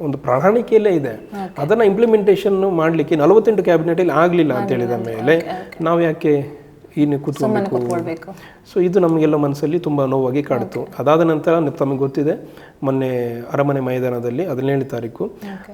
ಒಂದು ಪ್ರಣಾಳಿಕೆಯಲ್ಲೇ ಇದೆ. ಅದನ್ನು ಇಂಪ್ಲಿಮೆಂಟೇಷನ್ ಮಾಡಲಿಕ್ಕೆ ನಲವತ್ತೆಂಟು ಕ್ಯಾಬಿನೆಟಲ್ಲಿ ಆಗಲಿಲ್ಲ ಅಂತ ಹೇಳಿದ ಮೇಲೆ ನಾವು ಯಾಕೆ ಇನ್ನು ಕೂತ್ಕೊಳ್ಬೇಕು. ಸೊ ಇದು ನಮಗೆಲ್ಲ ಮನಸ್ಸಲ್ಲಿ ತುಂಬ ನೋವಾಗಿ ಕಾಡ್ತು ಅದಾದ ನಂತರ ತಮಗೆ ಗೊತ್ತಿದೆ ಮೊನ್ನೆ ಅರಮನೆ ಮೈದಾನದಲ್ಲಿ ಹದಿನೇಳು ತಾರೀಕು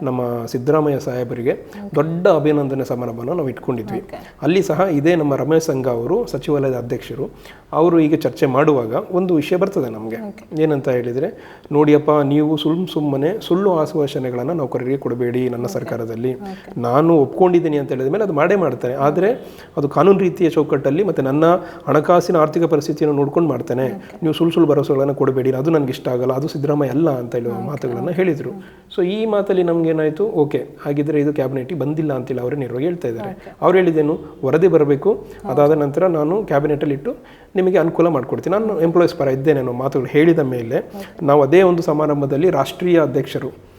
ನಮ್ಮ ಸಿದ್ದರಾಮಯ್ಯ ಸಾಹೇಬರಿಗೆ ದೊಡ್ಡ ಅಭಿನಂದನೆ ಸಮಾರಂಭನ ನಾವು ಇಟ್ಕೊಂಡಿದ್ವಿ. ಅಲ್ಲಿ ಸಹ ಇದೇ ನಮ್ಮ ರಮೇಶ್ ಸಂಘ ಅವರು ಸಚಿವಾಲಯದ ಅಧ್ಯಕ್ಷರು ಅವರು ಈಗ ಚರ್ಚೆ ಮಾಡುವಾಗ ಒಂದು ವಿಷಯ ಬರ್ತದೆ ನಮಗೆ. ಏನಂತ ಹೇಳಿದರೆ ನೋಡಿಯಪ್ಪ ನೀವು ಸುಳ್ಳು ಸುಮ್ಮನೆ ಸುಳ್ಳು ಆಶ್ವಾಸನೆಗಳನ್ನು ನೌಕರರಿಗೆ ಕೊಡಬೇಡಿ ನನ್ನ ಸರ್ಕಾರದಲ್ಲಿ. ನಾನು ಒಪ್ಕೊಂಡಿದ್ದೀನಿ ಅಂತ ಹೇಳಿದ ಮೇಲೆ ಅದು ಮಾಡೇ ಮಾಡ್ತಾರೆ. ಆದರೆ ಅದು ಕಾನೂನು ರೀತಿಯ ಚೌಕಟ್ಟಲ್ಲಿ ಮತ್ತು ನನ್ನ ಹಣಕಾಸಿನ ಆರ್ಥಿಕ ಪರಿಸ್ಥಿತಿಯನ್ನು ನೋಡ್ಕೊಂಡು ಮಾಡ್ತೇನೆ. ನೀವು ಸುಳ್ಳು ಸುಳ್ಳು ಭರವಸೆಗಳನ್ನು ಕೊಡಬೇಡಿ. ಅದು ನನಗೆ ಇಷ್ಟ ಆಗಲ್ಲ. ಅದು ಸಿದ್ದರಾಮಯ್ಯ ಅಲ್ಲ ಅಂತ ಹೇಳುವ ಮಾತುಗಳನ್ನು ಹೇಳಿದರು. ಸೊ ಈ ಮಾತಲ್ಲಿ ನಮಗೇನಾಯಿತು ಓಕೆ ಹಾಗಿದ್ರೆ ಇದು ಕ್ಯಾಬಿನೆಟಿಗೆ ಬಂದಿಲ್ಲ ಅಂತೇಳಿ ಅವರೇ ನೇರವಾಗಿ ಹೇಳ್ತಾ ಇದ್ದಾರೆ. ಅವ್ರು ಹೇಳಿದ್ದೇನು? ವರದಿ ಬರಬೇಕು. ಅದಾದ ನಂತರ ನಾನು ಕ್ಯಾಬಿನೆಟಲ್ಲಿ ಇಟ್ಟು ನಿಮಗೆ ಅನುಕೂಲ ಮಾಡಿಕೊಡ್ತೀನಿ. ನಾನು ಎಂಪ್ಲಾಯೀಸ್ ಪರ ಇದ್ದೇನೆ ಅನ್ನೋ ಮಾತುಗಳು ಹೇಳಿದ ಮೇಲೆ ನಾವು ಅದೇ ಒಂದು ಸಮಾರಂಭದಲ್ಲಿ ರಾಷ್ಟ್ರೀಯ ಅಧ್ಯಕ್ಷರು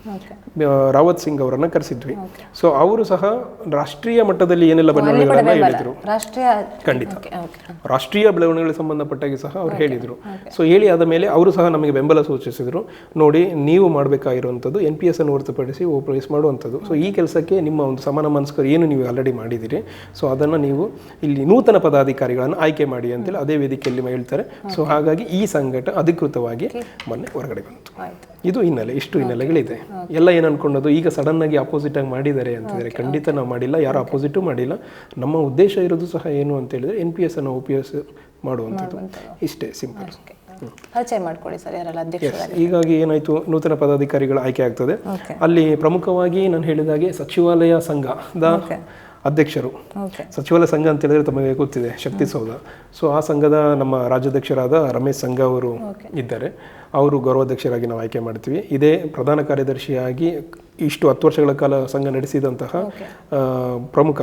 ರಾವತ್ ಸಿಂಗ್ ಅವರನ್ನು ಕರೆಸಿದ್ವಿ. ಸೊ ಅವರು ಸಹ ರಾಷ್ಟ್ರೀಯ ಮಟ್ಟದಲ್ಲಿ ಏನೆಲ್ಲ ಬೆಳವಣಿಗೆಗಳನ್ನ ಹೇಳಿದರು. ರಾಷ್ಟ್ರೀಯ ಖಂಡಿತ. ರಾಷ್ಟ್ರೀಯ ಬೆಳವಣಿಗೆಗಳಿಗೆ ಸಂಬಂಧಪಟ್ಟಾಗಿ ಸಹ ಅವ್ರು ಹೇಳಿದರು. ಸೊ ಹೇಳಿ ಆದ ಮೇಲೆ ಅವರು ಸಹ ನಮಗೆ ಬೆಂಬಲ ಸೂಚಿಸಿದರು. ನೋಡಿ ನೀವು ಮಾಡಬೇಕಾಗಿರುವಂಥದ್ದು ಎನ್ ಪಿ ಎಸ್ ಅನ್ನು ಹೊರತುಪಡಿಸಿ ಓಪ್ರೈಸ್ ಮಾಡುವಂಥದ್ದು. ಸೊ ಈ ಕೆಲಸಕ್ಕೆ ನಿಮ್ಮ ಒಂದು ಸಮಾನ ಮನಸ್ಕರು ಏನು ನೀವು ಆಲ್ರೆಡಿ ಮಾಡಿದ್ದೀರಿ ಸೊ ಅದನ್ನು ನೀವು ಇಲ್ಲಿ ನೂತನ ಪದಾಧಿಕಾರಿಗಳನ್ನು ಆಯ್ಕೆ ಮಾಡಿ ಅಂತೇಳಿ ಅದೇ ವೇದಿಕೆಯಲ್ಲಿ ಹೇಳ್ತಾರೆ. ಸೊ ಹಾಗಾಗಿ ಈ ಸಂಘಟ ಅಧಿಕೃತವಾಗಿ ಮೊನ್ನೆ ಹೊರಗಡೆ ಬಂತು. ಆಯ್ತು. ಇದು ಹಿನ್ನೆಲೆ ಇಷ್ಟು ಹಿನ್ನೆಲೆಗಳಿದೆ. ಎಲ್ಲ ಏನು ಅನ್ಕೊಂಡೋದು ಈಗ ಸಡನ್ ಆಗಿ ಅಪೋಸಿಟ್ ಆಗಿ ಮಾಡಿದ್ದಾರೆ ಅಂತಿದ್ದಾರೆ. ಖಂಡಿತ ನಾವು ಮಾಡಿಲ್ಲ ಯಾರು ಅಪೋಸಿಟು ಮಾಡಿಲ್ಲ. ನಮ್ಮ ಉದ್ದೇಶ ಇರೋದು ಸಹ ಏನು ಅಂತ ಹೇಳಿದ್ರೆ ಎನ್ ಪಿ ಎಸ್ ಅನ್ನು ಉಪಯೋಗ ಎಸ್ ಮಾಡುವಂಥದ್ದು. ಇಷ್ಟೇ ಸಿಂಪಲ್ ಓಕೆ ಪರಿಚಯ ಮಾಡ್ಕೊಳ್ಳಿ ಸರ್ ಯಾರೆಲ್ಲ ಅಧ್ಯಕ್ಷರು ಹೀಗಾಗಿ ಏನಾಯ್ತು ನೂತನ ಪದಾಧಿಕಾರಿಗಳ ಆಯ್ಕೆ ಆಗ್ತದೆ. ಅಲ್ಲಿ ಪ್ರಮುಖವಾಗಿ ನಾನು ಹೇಳಿದಾಗೆ ಸಚಿವಾಲಯ ಸಂಘದ ಅಧ್ಯಕ್ಷರು. ಸಚಿವಾಲಯ ಸಂಘ ಅಂತ ಹೇಳಿದ್ರೆ ತಮಗೆ ಗೊತ್ತಿದೆ ಶಕ್ತಿ ಸೌಧ. ಸೊ ಆ ಸಂಘದ ನಮ್ಮ ರಾಜ್ಯಾಧ್ಯಕ್ಷರಾದ ರಮೇಶ್ ಸಂಘ ಅವರು ಇದ್ದಾರೆ. ಅವರು ಗೌರವಾಧ್ಯಕ್ಷರಾಗಿ ನಾವು ಆಯ್ಕೆ ಮಾಡ್ತೀವಿ. ಇದೇ ಪ್ರಧಾನ ಕಾರ್ಯದರ್ಶಿಯಾಗಿ ಇಷ್ಟು ಹತ್ತು ವರ್ಷಗಳ ಕಾಲ ಸಂಘ ನಡೆಸಿದಂತಹ ಪ್ರಮುಖ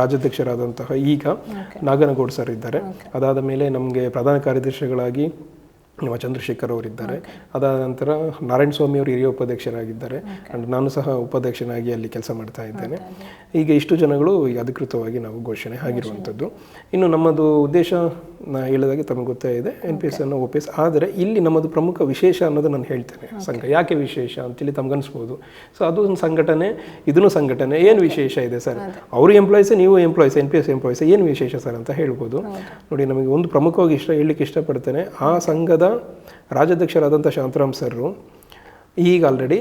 ರಾಜ್ಯಾಧ್ಯಕ್ಷರಾದಂತಹ ಈಗ ನಾಗನಗೌಡ್ ಸರ್ ಇದ್ದಾರೆ. ಅದಾದ ಮೇಲೆ ನಮಗೆ ಪ್ರಧಾನ ಕಾರ್ಯದರ್ಶಿಗಳಾಗಿ ನಮ್ಮ ಚಂದ್ರಶೇಖರ್ ಅವರಿದ್ದಾರೆ. ಅದಾದ ನಂತರ ನಾರಾಯಣ ಸ್ವಾಮಿ ಅವರು ಹಿರಿಯ ಉಪಾಧ್ಯಕ್ಷರಾಗಿದ್ದಾರೆ. ಆ್ಯಂಡ್ ನಾನು ಸಹ ಉಪಾಧ್ಯಕ್ಷನಾಗಿ ಅಲ್ಲಿ ಕೆಲಸ ಮಾಡ್ತಾ ಇದ್ದೇನೆ. ಈಗ ಇಷ್ಟು ಜನಗಳು ಈಗ ಅಧಿಕೃತವಾಗಿ ನಾವು ಘೋಷಣೆ ಆಗಿರುವಂಥದ್ದು. ಇನ್ನು ನಮ್ಮದು ಉದ್ದೇಶ ನಾ ಹೇಳಿದಾಗೆ ತಮಗೆ ಗೊತ್ತೇ ಇದೆ. ಎನ್ ಪಿ ಎಸ್ ಅನ್ನು ಒ ಪಿ ಎಸ್ ಆದರೆ ಇಲ್ಲಿ ನಮ್ಮದು ಪ್ರಮುಖ ವಿಶೇಷ ಅನ್ನೋದು ನಾನು ಹೇಳ್ತೇನೆ. ಸಂಘ ಯಾಕೆ ವಿಶೇಷ ಅಂತೇಳಿ ತಮ್ಗನ್ಸ್ಬೋದು ಸೊ ಅದು ಒಂದು ಸಂಘಟನೆ ಇದನ್ನು ಸಂಘಟನೆ ಏನು ವಿಶೇಷ ಇದೆ ಸರ್? ಅವರು ಎಂಪ್ಲಾಯೀಸ್ ನೀವು employees N P S employees ಏನು ವಿಶೇಷ ಸರ್ ಅಂತ ಹೇಳ್ಬೋದು. ನೋಡಿ ನಮಗೆ ಒಂದು ಪ್ರಮುಖವಾಗಿ ಇಷ್ಟ ಹೇಳಲಿಕ್ಕೆ ಇಷ್ಟಪಡ್ತೇನೆ ಆ ಸಂಘದ ರಾಜ್ಯಾಧ್ಯಕ್ಷರಾದಂಥ ಶಾಂತರಾಮ್ ಸರ್ರು ಈಗ ಆಲ್ರೆಡಿ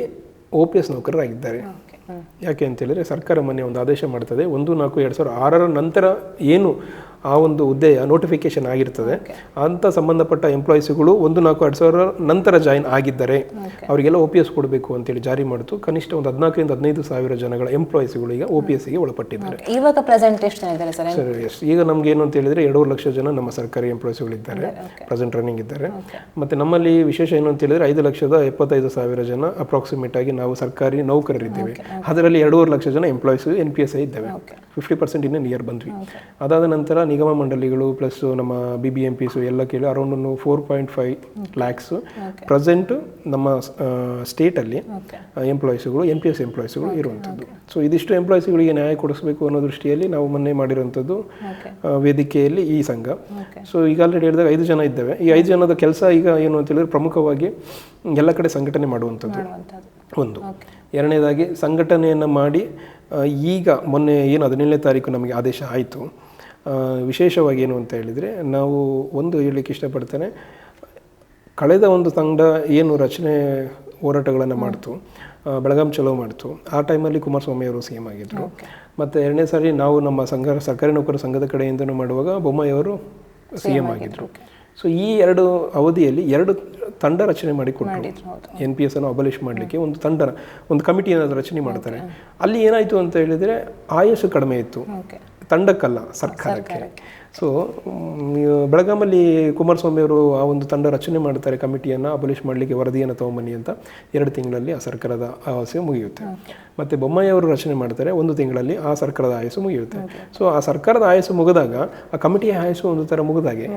ಒ ಪಿ ಎಸ್ ನೌಕರರಾಗಿದ್ದಾರೆ. ಯಾಕೆ ಅಂತ ಯಾಕೆ ಅಂತೇಳಿದರೆ ಸರ್ಕಾರ ಮೊನ್ನೆ ಒಂದು ಆದೇಶ ಮಾಡ್ತದೆ ಒಂದು ನಾಲ್ಕು ಎರಡು ಸಾವಿರದ ಆರರ ನಂತರ ಏನು ಆ ಒಂದು ಹುದ್ದೆಯ ನೋಟಿಫಿಕೇಶನ್ ಆಗಿರ್ತದೆ. ಅಂತ ಸಂಬಂಧಪಟ್ಟ ಎಂಪ್ಲಾಯೀಸ್ಗಳು ಒಂದು ನಾಲ್ಕು ಎರಡು ಸಾವಿರ ನಂತರ ಜಾಯಿನ್ ಆಗಿದ್ದರೆ ಅವರಿಗೆಲ್ಲ ಒ ಪಿ ಎಸ್ ಕೊಡಬೇಕು ಅಂತೇಳಿ ಜಾರಿ ಮಾಡಿತು. ಕನಿಷ್ಠ ಒಂದು ಹದಿನಾಲ್ಕರಿಂದ ಹದಿನೈದು ಸಾವಿರ ಜನಗಳ ಎಂಪ್ಲಾಯೀಸ್ಗಳು ಈಗ ಒ ಪಿ ಎಸ್ಗೆ ಒಳಪಟ್ಟಿದ್ದಾರೆ. ಇವಾಗ ಪ್ರೆಸೆಂಟ್ ಎಷ್ಟು ಜನ ಇದ್ದಾರೆ ಸರ್ ಸರ್ ಎಸ್ ಈಗ ನಮ್ಗೆ ಏನು ಅಂತ ಹೇಳಿದ್ರೆ ಎರಡೂವರೆ ಲಕ್ಷ ಜನ ನಮ್ಮ ಸರ್ಕಾರಿ ಎಂಪ್ಲಾಯೀಸ್ಗಳಿದ್ದಾರೆ ಪ್ರೆಸೆಂಟ್ ರನ್ನಿಂಗ್ ಇದ್ದಾರೆ ಮತ್ತೆ ನಮ್ಮಲ್ಲಿ ವಿಶೇಷ ಏನು ಅಂತ ಹೇಳಿದ್ರೆ ಐದು ಲಕ್ಷದ ಎಪ್ಪತ್ತೈದು ಸಾವಿರ ಜನ ಅಪ್ರಾಕ್ಸಿಮೇಟ್ ಆಗಿ ನಾವು ಸರ್ಕಾರಿ ನೌಕರರಿದ್ದೇವೆ. ಅದರಲ್ಲಿ ಎರಡೂವರೆ ಲಕ್ಷ ಜನ employees N P S I ಇದ್ದೇವೆ. ಫಿಫ್ಟಿ ಪರ್ಸೆಂಟ್ ಇನ್ನೂ ನಿಯರ್ ಬಂದ್ವಿ. ಅದಾದ ನಂತರ ನಿಗಮ ಮಂಡಳಿಗಳು ಪ್ಲಸ್ ನಮ್ಮ ಬಿ ಬಿ ಎಂ ಪಿಸು ಎಲ್ಲ ಕೇಳಿ ಅರೌಂಡ್ ಒಂದು four point five lakhs present ನಮ್ಮ ಸ್ಟೇಟಲ್ಲಿ ಎಂಪ್ಲಾಯ್ಸ್ಗಳು ಎನ್ ಪಿ ಎಸ್ ಎಂಪ್ಲಾಯೀಸ್ಗಳು ಇರುವಂಥದ್ದು. ಸೊ ಇದಿಷ್ಟು ಎಂಪ್ಲಾಯೀಸ್ಗಳಿಗೆ ನ್ಯಾಯ ಕೊಡಿಸಬೇಕು ಅನ್ನೋ ದೃಷ್ಟಿಯಲ್ಲಿ ನಾವು ಮೊನ್ನೆ ಮಾಡಿರುವಂಥದ್ದು ವೇದಿಕೆಯಲ್ಲಿ ಈ ಸಂಘ. ಸೊ ಈಗ ಆಲ್ರೆಡಿ ಹೇಳಿದಾಗ ಐದು ಜನ ಇದ್ದೇವೆ. ಈ ಐದು ಜನದ ಕೆಲಸ ಈಗ ಏನು ಅಂತ ಹೇಳಿದ್ರೆ ಪ್ರಮುಖವಾಗಿ ಎಲ್ಲ ಕಡೆ ಸಂಘಟನೆ ಮಾಡುವಂಥದ್ದು. ಒಂದು. ಎರಡನೇದಾಗಿ ಸಂಘಟನೆಯನ್ನು ಮಾಡಿ ಈಗ ಮೊನ್ನೆ ಏನು ಹದಿನೇಳನೇ ತಾರೀಕು ನಮಗೆ ಆದೇಶ ಆಯಿತು. ವಿಶೇಷವಾಗಿ ಏನು ಅಂತ ಹೇಳಿದರೆ ನಾವು ಒಂದು ಹೇಳಲಿಕ್ಕೆ ಇಷ್ಟಪಡ್ತೇನೆ ಕಳೆದ ಒಂದು ತಂಡ ಏನು ರಚನೆ ಹೋರಾಟಗಳನ್ನು ಮಾಡ್ತು ಬೆಳಗಾಂ ಚಲೋ ಮಾಡ್ತು. ಆ ಟೈಮಲ್ಲಿ ಕುಮಾರಸ್ವಾಮಿ ಅವರು ಸಿ ಎಂ ಆಗಿದ್ದರು ಮತ್ತು ಎರಡನೇ ಸಾರಿ ನಾವು ನಮ್ಮ ಸಂಘ ಸರ್ಕಾರಿ ನೌಕರ ಸಂಘದ ಕಡೆಯಿಂದನೂ ಮಾಡುವಾಗ ಬೊಮ್ಮಾಯಿ ಅವರು ಸಿ ಎಂ ಆಗಿದ್ದರು ಸೊ ಈ ಎರಡು ಅವಧಿಯಲ್ಲಿ ಎರಡು ತಂಡ ರಚನೆ ಮಾಡಿ ಕೊಟ್ಟರು ಮಾಡಿದ್ರು ಎನ್ ಪಿ ಎಸ್ ಅನ್ನು ಅಬಲಿಷ್ ಮಾಡಲಿಕ್ಕೆ ಒಂದು ತಂಡ ಒಂದು ಕಮಿಟಿಯನ್ನು ರಚನೆ ಮಾಡ್ತಾರೆ. ಅಲ್ಲಿ ಏನಾಯಿತು ಅಂತ ಹೇಳಿದರೆ ಆಯಸ್ಸು ಕಡಿಮೆ ಇತ್ತು. ತಂಡಕ್ಕಲ್ಲ ಸರ್ಕಾರಕ್ಕೆ. ಸೊ ಬೆಳಗಾಮಲ್ಲಿ ಕುಮಾರಸ್ವಾಮಿ ಅವರು ಆ ಒಂದು ತಂಡ ರಚನೆ ಮಾಡ್ತಾರೆ ಕಮಿಟಿಯನ್ನು ಅಬಲಿಷ್ ಮಾಡಲಿಕ್ಕೆ ವರದಿಯನ್ನು ತಗೊಂಬನ್ನಿ ಅಂತ ಎರಡು ತಿಂಗಳಲ್ಲಿ ಆ ಸರ್ಕಾರದ ಆಯಸ್ಸು ಮುಗಿಯುತ್ತೆ. ಮತ್ತು ಬೊಮ್ಮಾಯಿ ಅವರು ರಚನೆ ಮಾಡ್ತಾರೆ ಒಂದು ತಿಂಗಳಲ್ಲಿ ಆ ಸರ್ಕಾರದ ಆಯಸ್ಸು ಮುಗಿಯುತ್ತೆ. ಸೊ ಆ ಸರ್ಕಾರದ ಆಯಸ್ಸು ಮುಗಿದಾಗ ಆ ಕಮಿಟಿಯ ಆಯಸ್ಸು ಒಂದು ಥರ ಮುಗಿದಾಗೆ.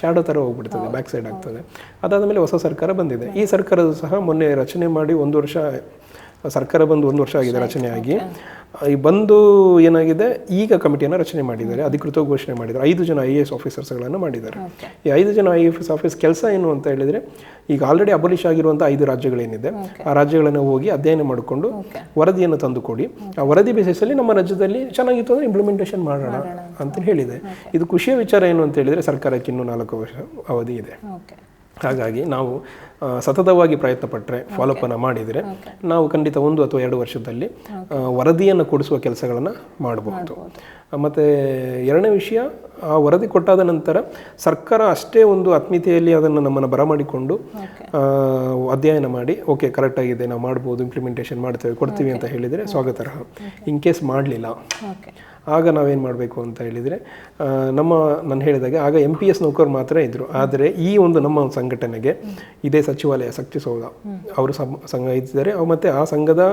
ಶ್ಯಾಡೋ ಥರ ಹೋಗ್ಬಿಡ್ತದೆ ಬ್ಯಾಕ್ ಸೈಡ್ ಆಗ್ತದೆ. ಅದಾದ ಮೇಲೆ ಹೊಸ ಸರ್ಕಾರ ಬಂದಿದೆ. ಈ ಸರ್ಕಾರದ ಸಹ ಮೊನ್ನೆ ರಚನೆ ಮಾಡಿ ಒಂದು ವರ್ಷ ಸರ್ಕಾರ ಬಂದು ಒಂದು ವರ್ಷ ಆಗಿದೆ ರಚನೆಯಾಗಿ. ಈ ಬಂದು ಏನಾಗಿದೆ? ಈಗ ಕಮಿಟಿಯನ್ನು ರಚನೆ ಮಾಡಿದ್ದಾರೆ ಅಧಿಕೃತ ಘೋಷಣೆ ಮಾಡಿದ್ದಾರೆ. ಐದು ಜನ ಐ ಎ ಎಸ್ ಆಫೀಸರ್ಸ್ಗಳನ್ನು ಮಾಡಿದ್ದಾರೆ. ಈ ಐದು ಜನ ಐ ಎ ಎಸ್ ಆಫೀಸ್ ಕೆಲಸ ಏನು ಅಂತ ಹೇಳಿದರೆ ಈಗ ಆಲ್ರೆಡಿ ಅಬಲಿಷ್ ಆಗಿರುವಂಥ ಐದು ರಾಜ್ಯಗಳೇನಿದೆ ಆ ರಾಜ್ಯಗಳನ್ನು ಹೋಗಿ ಅಧ್ಯಯನ ಮಾಡಿಕೊಂಡು ವರದಿಯನ್ನು ತಂದುಕೊಡಿ. ಆ ವರದಿ ಬೇಸಿಸಲ್ಲಿ ನಮ್ಮ ರಾಜ್ಯದಲ್ಲಿ ಚೆನ್ನಾಗಿತ್ತು ಅಂದರೆ ಇಂಪ್ಲಿಮೆಂಟೇಷನ್ ಮಾಡೋಣ ಅಂತ ಹೇಳಿದೆ. ಇದು ಖುಷಿಯ ವಿಚಾರ ಏನು ಅಂತ ಹೇಳಿದರೆ ಸರ್ಕಾರಕ್ಕೆ ಇನ್ನೂ ನಾಲ್ಕು ವರ್ಷ ಅವಧಿ ಇದೆ. ಹಾಗಾಗಿ ನಾವು ಸತತವಾಗಿ ಪ್ರಯತ್ನ ಪಟ್ಟರೆ ಅನ್ನು ಮಾಡಿದರೆ ನಾವು ಖಂಡಿತ ಒಂದು ಅಥವಾ ಎರಡು ವರ್ಷದಲ್ಲಿ ವರದಿಯನ್ನು ಕೊಡಿಸುವ ಕೆಲಸಗಳನ್ನು ಮಾಡಬಹುದು. ಮತ್ತು ಎರಡನೇ ವಿಷಯ ಆ ವರದಿ ಕೊಟ್ಟಾದ ನಂತರ ಸರ್ಕಾರ ಅಷ್ಟೇ ಒಂದು ಆತ್ಮೀಯತೆಯಲ್ಲಿ ಅದನ್ನು ನಮ್ಮನ್ನು ಬರಮಾಡಿಕೊಂಡು ಅಧ್ಯಯನ ಮಾಡಿ ಓಕೆ ಕರೆಕ್ಟಾಗಿದೆ ನಾವು ಮಾಡ್ಬೋದು ಇಂಪ್ಲಿಮೆಂಟೇಷನ್ ಮಾಡ್ತೇವೆ ಕೊಡ್ತೀವಿ ಅಂತ ಹೇಳಿದರೆ ಸ್ವಾಗತಾರ್ಹ. ಇನ್ ಕೇಸ್ ಮಾಡಲಿಲ್ಲ ಆಗ ನಾವೇನು ಮಾಡಬೇಕು ಅಂತ ಹೇಳಿದರೆ ನಮ್ಮ, ನಾನು ಹೇಳಿದಾಗ ಆಗ ಎಂ ಪಿ ಎಸ್ ನೌಕರು ಮಾತ್ರ ಇದ್ದರು ಆದರೆ ಈ ಒಂದು ನಮ್ಮ ಸಂಘಟನೆಗೆ ಇದೇ ಸಚಿವಾಲಯ ಶಕ್ತಿ ಸೌಧ ಅವರು ಸಂಘ ಇದ್ದಾರೆ ಮತ್ತು ಆ ಸಂಘದ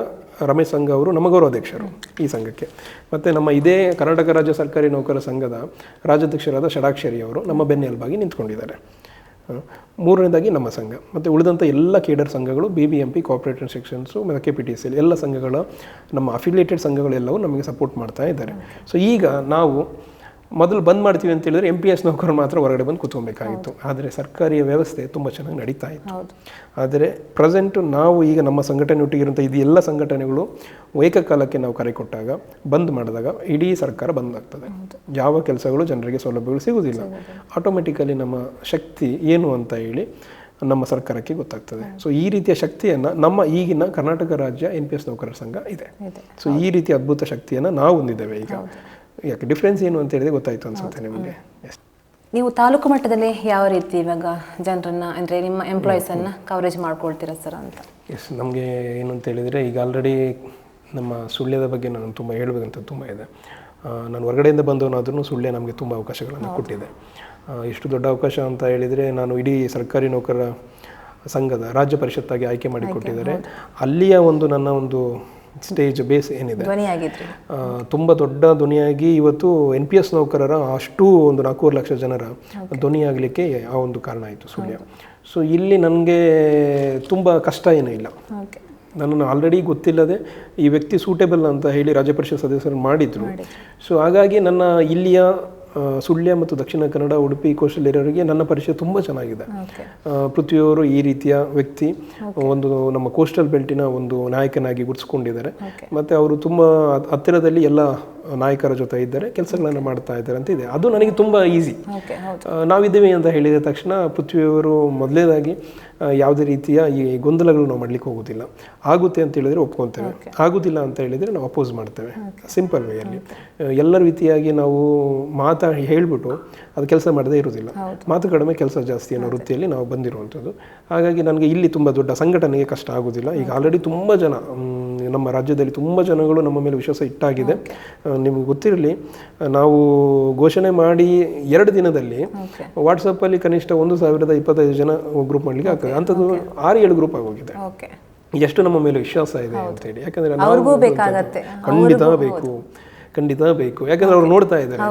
ರಮೇಶ್ ಸಂಘ ಅವರು ನಮ್ಮ ಗೌರವಾಧ್ಯಕ್ಷರು ಈ ಸಂಘಕ್ಕೆ. ಮತ್ತು ನಮ್ಮ ಇದೇ ಕರ್ನಾಟಕ ರಾಜ್ಯ ಸರ್ಕಾರಿ ನೌಕರ ಸಂಘದ ರಾಜ್ಯಾಧ್ಯಕ್ಷರಾದ ಷಡಾಕ್ಷರಿ ಅವರು ನಮ್ಮ ಬೆನ್ನೆಲುಬಾಗಿ ನಿಂತ್ಕೊಂಡಿದ್ದಾರೆ. ಮೂರನೇದಾಗಿ ನಮ್ಮ ಸಂಘ. ಮತ್ತು ಉಳಿದಂಥ ಎಲ್ಲ ಕೇಡರ್ ಸಂಘಗಳು B B M P cooperative sections ಮತ್ತು K P T C L ಎಲ್ಲ ಸಂಘಗಳ, ನಮ್ಮ ಅಫಿಲಿಯೇಟೆಡ್ ಸಂಘಗಳೆಲ್ಲವೂ ನಮಗೆ ಸಪೋರ್ಟ್ ಮಾಡ್ತಾ ಇದ್ದಾರೆ. ಸೊ ಈಗ ನಾವು ಮೊದಲು ಬಂದ್ ಮಾಡ್ತೀವಿ ಅಂತ ಹೇಳಿದ್ರೆ ಎಂ ಪಿ ಎಸ್ ನೌಕರರು ಮಾತ್ರ ಹೊರಗಡೆ ಬಂದು ಕೂತ್ಕೊಬೇಕಾಗಿತ್ತು ಆದರೆ ಸರ್ಕಾರಿ ವ್ಯವಸ್ಥೆ ತುಂಬ ಚೆನ್ನಾಗಿ ನಡೀತಾ ಇತ್ತು. ಆದರೆ ಪ್ರೆಸೆಂಟು ನಾವು ಈಗ ನಮ್ಮ ಸಂಘಟನೆ ಒಟ್ಟಿಗಿರುವಂಥ ಇದು ಎಲ್ಲ ಸಂಘಟನೆಗಳು ಏಕಕಾಲಕ್ಕೆ ನಾವು ಕರೆ ಕೊಟ್ಟಾಗ ಬಂದ್ ಮಾಡಿದಾಗ ಇಡೀ ಸರ್ಕಾರ ಬಂದ್ ಆಗ್ತದೆ. ಯಾವ ಕೆಲಸಗಳು ಜನರಿಗೆ ಸೌಲಭ್ಯಗಳು ಸಿಗುವುದಿಲ್ಲ. ಆಟೋಮೆಟಿಕಲಿ ನಮ್ಮ ಶಕ್ತಿ ಏನು ಅಂತ ಹೇಳಿ ನಮ್ಮ ಸರ್ಕಾರಕ್ಕೆ ಗೊತ್ತಾಗ್ತದೆ. ಸೊ ಈ ರೀತಿಯ ಶಕ್ತಿಯನ್ನು ನಮ್ಮ ಈಗಿನ ಕರ್ನಾಟಕ ರಾಜ್ಯ ಎನ್ ಪಿ ಎಸ್ ನೌಕರರ ಸಂಘ ಇದೆ. ಇದೆ. ಸೊ ಈ ರೀತಿಯ ಅದ್ಭುತ ಶಕ್ತಿಯನ್ನು ನಾವು ಹೊಂದಿದ್ದೇವೆ ಈಗ. ಯಾಕೆ ಡಿಫ್ರೆನ್ಸ್ ಏನು ಅಂತ ಹೇಳಿದ್ರೆ ಗೊತ್ತಾಯ್ತು ಅನ್ಸುತ್ತೆ ನಿಮಗೆ. ಎಸ್ ನೀವು ತಾಲೂಕು ಮಟ್ಟದಲ್ಲಿ ಯಾವ ರೀತಿ ಇವಾಗ ಜನರನ್ನ ಅಂದರೆ ನಿಮ್ಮ ಅನ್ನ ಕವರೇಜ್ ಮಾಡ್ಕೊಳ್ತೀರಾ ಸರ್ ಅಂತ? ಎಸ್ ನಮಗೆ ಏನು ಅಂತ ಹೇಳಿದರೆ ಈಗ ಆಲ್ರೆಡಿ ನಮ್ಮ ಸುಳ್ಯದ ಬಗ್ಗೆ ನಾನು ತುಂಬ ಹೇಳಬೇಕಂತ ತುಂಬ ಇದೆ. ನಾನು ಹೊರಗಡೆಯಿಂದ ಬಂದವನಾದ್ರೂ ಸುಳ್ಯ ನಮಗೆ ತುಂಬ ಅವಕಾಶಗಳನ್ನು ಕೊಟ್ಟಿದೆ. ಎಷ್ಟು ದೊಡ್ಡ ಅವಕಾಶ ಅಂತ ಹೇಳಿದರೆ ನಾನು ಇಡೀ ಸರ್ಕಾರಿ ನೌಕರರ ಸಂಘದ ರಾಜ್ಯ ಪರಿಷತ್ತಾಗಿ ಆಯ್ಕೆ ಮಾಡಿಕೊಟ್ಟಿದ್ದಾರೆ. ಅಲ್ಲಿಯ ಒಂದು ನನ್ನ ಒಂದು ಸ್ಟೇಜ್ ಬೇಸ್ ಏನಿದೆ. ಧ್ವನಿಯಾಗಿದ್ರಿ. ತುಂಬ ದೊಡ್ಡ ಧ್ವನಿಯಾಗಿ ಇವತ್ತು ಎನ್ ಪಿ ಎಸ್ ನೌಕರರ ಅಷ್ಟು ಒಂದು ನಾಲ್ಕೂವರೆ ಲಕ್ಷ ಜನರ ಧ್ವನಿಯಾಗಲಿಕ್ಕೆ ಆ ಒಂದು ಕಾರಣ ಆಯಿತು ಸುಳ್ಯ ಸೊ ಇಲ್ಲಿ ನನಗೆ ತುಂಬ ಕಷ್ಟ ಏನೂ ಇಲ್ಲ. ನನ್ನನ್ನು ಆಲ್ರೆಡಿ ಗೊತ್ತಿಲ್ಲದೆ ಈ ವ್ಯಕ್ತಿ ಸೂಟೇಬಲ್ ಅಂತ ಹೇಳಿ ರಾಜ್ಯ ಪರಿಷತ್ ಸದಸ್ಯರು ಮಾಡಿದರು. ಸೊ ಹಾಗಾಗಿ ನನ್ನ ಇಲ್ಲಿಯ ಸುಳ್ಯ ಮತ್ತು ದಕ್ಷಿಣ ಕನ್ನಡ ಉಡುಪಿ ಕೋಸ್ಟಲ್ ನನ್ನ ಪರಿಚಯ ತುಂಬ ಚೆನ್ನಾಗಿದೆ. ಪೃಥ್ವಿಯವರು ಈ ರೀತಿಯ ವ್ಯಕ್ತಿ ಒಂದು ನಮ್ಮ ಕೋಸ್ಟಲ್ ಬೆಲ್ಟಿನ ಒಂದು ನಾಯಕನಾಗಿ ಗುರುತಿಸ್ಕೊಂಡಿದ್ದಾರೆ. ಮತ್ತು ಅವರು ತುಂಬ ಹತ್ತಿರದಲ್ಲಿ ಎಲ್ಲ ನಾಯಕರ ಜೊತೆ ಇದ್ದಾರೆ ಕೆಲಸಗಳನ್ನು ಮಾಡ್ತಾ ಇದ್ದಾರೆ ಅಂತ ಇದೆ. ಅದು ನನಗೆ ತುಂಬ ಈಸಿ ನಾವಿದ್ದೇವೆ ಅಂತ ಹೇಳಿದ ತಕ್ಷಣ ಪೃಥ್ವಿಯವರು ಮೊದಲೇದಾಗಿ ಯಾವುದೇ ರೀತಿಯ ಈ ಗೊಂದಲಗಳು ನಾವು ಮಾಡ್ಲಿಕ್ಕೆ ಹೋಗೋದಿಲ್ಲ. ಆಗುತ್ತೆ ಅಂತ ಹೇಳಿದ್ರೆ ಒಪ್ಕೊತೇವೆ. ಆಗೋದಿಲ್ಲ ಅಂತ ಹೇಳಿದರೆ ನಾವು ಅಪೋಸ್ ಮಾಡ್ತೇವೆ. ಸಿಂಪಲ್ ವೇಯಲ್ಲಿ ಎಲ್ಲ ರೀತಿಯಾಗಿ ನಾವು ಮಾತಾ ಹೇಳ್ಬಿಟ್ಟು ಅದು ಕೆಲಸ ಮಾಡದೇ ಇರೋದಿಲ್ಲ ಮಾತು ಕಡಿಮೆ ಕೆಲಸ ಜಾಸ್ತಿ ಅನ್ನೋ ವೃತ್ತಿಯಲ್ಲಿ ನಾವು ಬಂದಿರುವಂಥದ್ದು. ಹಾಗಾಗಿ ನನಗೆ ಇಲ್ಲಿ ತುಂಬ ದೊಡ್ಡ ಸಂಘಟನೆಗೆ ಕಷ್ಟ ಆಗೋದಿಲ್ಲ. ಈಗ ಆಲ್ರೆಡಿ ತುಂಬ ಜನ ನಮ್ಮ ರಾಜ್ಯದಲ್ಲಿ ತುಂಬ ಜನಗಳು ನಮ್ಮ ಮೇಲೆ ವಿಶ್ವಾಸ ಇಟ್ಟಾಗಿದೆ. ನಿಮಗೆ ಗೊತ್ತಿರಲಿ ನಾವು ಘೋಷಣೆ ಮಾಡಿ ಎರಡು ದಿನದಲ್ಲಿ ವಾಟ್ಸಪ್ಪಲ್ಲಿ ಕನಿಷ್ಠ ಒಂದು ಸಾವಿರದ ಇಪ್ಪತ್ತೈದು ಜನ ಗ್ರೂಪ್ ಮಾಡಲಿಕ್ಕೆ ಆಗ್ತದೆ. ಅಂಥದ್ದು ಆರು ಏಳು ಗ್ರೂಪ್ ಆಗೋಗಿದೆ. ಎಷ್ಟು ನಮ್ಮ ಮೇಲೆ ವಿಶ್ವಾಸ ಇದೆ ಅಂತೇಳಿ ಯಾಕಂದ್ರೆ ಖಂಡಿತ ಬೇಕು. ಖಂಡಿತ ಬೇಕು. ಯಾಕಂದ್ರೆ ಅವ್ರು ನೋಡ್ತಾ ಇದ್ದಾರೆ.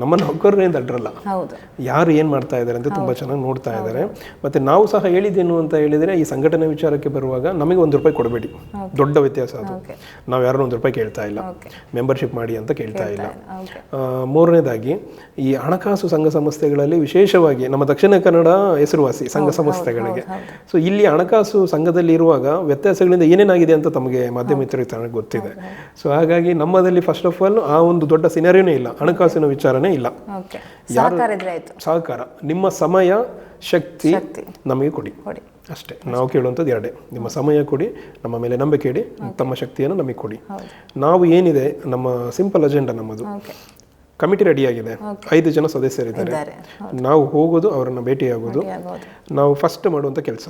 ನಮ್ಮನ್ನು ನಮ್ಮ ದಡ್ರಲ್ಲ ಅಡ್ರಲ್ಲ ಯಾರು ಏನು ಮಾಡ್ತಾ ಇದ್ದಾರೆ ಅಂತ ತುಂಬ ಚೆನ್ನಾಗಿ ನೋಡ್ತಾ ಇದ್ದಾರೆ. ಮತ್ತೆ ನಾವು ಸಹ ಹೇಳಿದ್ದೇನು ಅಂತ ಹೇಳಿದರೆ ಈ ಸಂಘಟನೆ ವಿಚಾರಕ್ಕೆ ಬರುವಾಗ ನಮಗೆ ಒಂದು ರೂಪಾಯಿ ಕೊಡಬೇಡಿ. ದೊಡ್ಡ ವ್ಯತ್ಯಾಸ ಅದು. ನಾವು ಯಾರನ್ನೂ ಒಂದು ರೂಪಾಯಿ ಕೇಳ್ತಾ ಇಲ್ಲ. ಮೆಂಬರ್ಶಿಪ್ ಮಾಡಿ ಅಂತ ಕೇಳ್ತಾ ಇಲ್ಲ. ಮೂರನೇದಾಗಿ ಈ ಹಣಕಾಸು ಸಂಘ ಸಂಸ್ಥೆಗಳಲ್ಲಿ ವಿಶೇಷವಾಗಿ ನಮ್ಮ ದಕ್ಷಿಣ ಕನ್ನಡ ಹೆಸರುವಾಸಿ ಸಂಘ ಸಂಸ್ಥೆಗಳಿಗೆ. ಸೊ ಇಲ್ಲಿ ಹಣಕಾಸು ಸಂಘದಲ್ಲಿ ಇರುವಾಗ ವ್ಯತ್ಯಾಸಗಳಿಂದ ಏನೇನಾಗಿದೆ ಅಂತ ತಮಗೆ ಮಾಧ್ಯಮ ಮಿತ್ರರಿಗೆ ಗೊತ್ತಿದೆ. ಸೊ ಹಾಗಾಗಿ ನಮ್ಮದಲ್ಲಿ ಫಸ್ಟ್ ಆಫ್ ಆಲ್ ಆ ಒಂದು ದೊಡ್ಡ ಸಿನಾರಿಯೋನೇ ಇಲ್ಲ. ಹಣಕಾಸಿನ ವಿಚಾರನೇ ಇಲ್ಲ. ಸಹಕಾರ ನಿಮ್ಮ ಸಮಯ ಶಕ್ತಿ ನಮಗೆ ಕೊಡಿ. ಅಷ್ಟೇ. ನಾವು ಕೇಳುವಂಥದ್ದು ಎರಡೇ. ನಿಮ್ಮ ಸಮಯ ಕೊಡಿ ನಮ್ಮ ಮೇಲೆ ನಂಬಿಕೆ ಇಡಿ ತಮ್ಮ ಶಕ್ತಿಯನ್ನು ನಮಗೆ ಕೊಡಿ. ನಾವು ಏನಿದೆ ನಮ್ಮ ಸಿಂಪಲ್ ಅಜೆಂಡಾ ನಮ್ಮದು. ಕಮಿಟಿ ರೆಡಿಯಾಗಿದೆ ಐದು ಜನ ಸದಸ್ಯರಿದ್ದಾರೆ. ನಾವು ಹೋಗೋದು ಅವರನ್ನು ಭೇಟಿಯಾಗೋದು. ನಾವು ಫಸ್ಟ್ ಮಾಡುವಂಥ ಕೆಲಸ.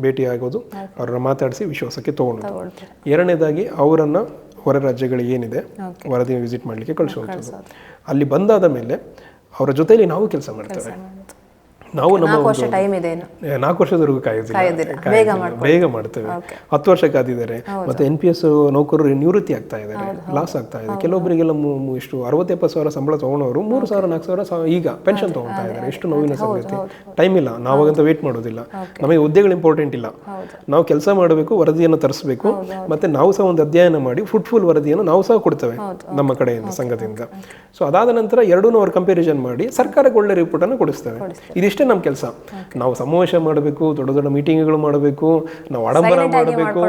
ಭೇಟಿಯಾಗೋದು ಅವರನ್ನು ಮಾತಾಡಿಸಿ ವಿಶ್ವಾಸಕ್ಕೆ ತಗೊಳ್ಳೋದು. ಎರಡನೇದಾಗಿ ಅವರನ್ನು ಹೊರ ರಾಜ್ಯಗಳಿಗೆ ಏನಿದೆ ವರದಿ ವಿಸಿಟ್ ಮಾಡಲಿಕ್ಕೆ ಕಳಿಸುವಂಥದ್ದು ಅಲ್ಲಿ ಬಂದಾದ ಮೇಲೆ ಅವರ ಜೊತೆಯಲ್ಲಿ ನಾವು ಕೆಲಸ ಮಾಡ್ತೇವೆ. ನಾವು ನಮ್ಮ ವರ್ಷ ಟೈಮ್ ಇದೆ ನಾಲ್ಕು ವರ್ಷದವರೆಗೂ ಕಾಯೋದಿಲ್ಲ. ಬೇಗ ಮಾಡ್ತೇವೆ. ಹತ್ತು ವರ್ಷ ಕಾದಿದ್ದಾರೆ. ಮತ್ತೆ ಎನ್ ಪಿ ಎಸ್ ನೌಕರರು ನಿವೃತ್ತಿ ಆಗ್ತಾ ಇದ್ದಾರೆ. ಲಾಸ್ ಆಗ್ತಾ ಇದೆ. ಕೆಲವೊಬ್ಬರಿಗೆಲ್ಲ ಇಷ್ಟು ಎಷ್ಟು ಅರವತ್ತೆಪ್ಪತ್ತು ಸಾವಿರ ಸಂಬಳ ತಗೊಂಡವರು ಮೂರು ಸಾವಿರ ನಾಲ್ಕು ಸಾವಿರ ಈಗ ಪೆನ್ಷನ್ ತಗೊಳ್ತಾ ಇದ್ದಾರೆ. ಎಷ್ಟು ನೋವಿನ ಸಂಗತಿ? ಟೈಮ್ ಇಲ್ಲ. ನಾವಾಗಂತ ವೇಟ್ ಮಾಡೋದಿಲ್ಲ. ನಮಗೆ ಹುದ್ದೆಗಳು ಇಂಪಾರ್ಟೆಂಟ್ ಇಲ್ಲ. ನಾವು ಕೆಲಸ ಮಾಡಬೇಕು ವರದಿಯನ್ನು ತರಿಸಬೇಕು. ಮತ್ತೆ ನಾವು ಸಹ ಒಂದು ಅಧ್ಯಯನ ಮಾಡಿ ಫುಟ್ಫುಲ್ ವರದಿಯನ್ನು ನಾವು ಸಹ ಕೊಡ್ತೇವೆ ನಮ್ಮ ಕಡೆಯಿಂದ ಸಂಘದಿಂದ. ಸೊ ಅದಾದ ನಂತರ ಎರಡೂ ಅವ್ರು ಕಂಪ್ಯಾರಿಸನ್ ಮಾಡಿ ಸರ್ಕಾರಕ್ಕೆ ಒಳ್ಳೆ ರಿಪೋರ್ಟ್ ಅನ್ನು ಕೊಡಿಸ್ತೇವೆ. ಇದಿಷ್ಟೇ ನಮ್ಮ ಕೆಲಸ. ನಾವು ಸಮಾವೇಶ ಮಾಡಬೇಕು ದೊಡ್ಡ ದೊಡ್ಡ ಮೀಟಿಂಗ್ಗಳು ಮಾಡಬೇಕು ನಾವು ಆಡಂಬರ ಮಾಡಬೇಕು.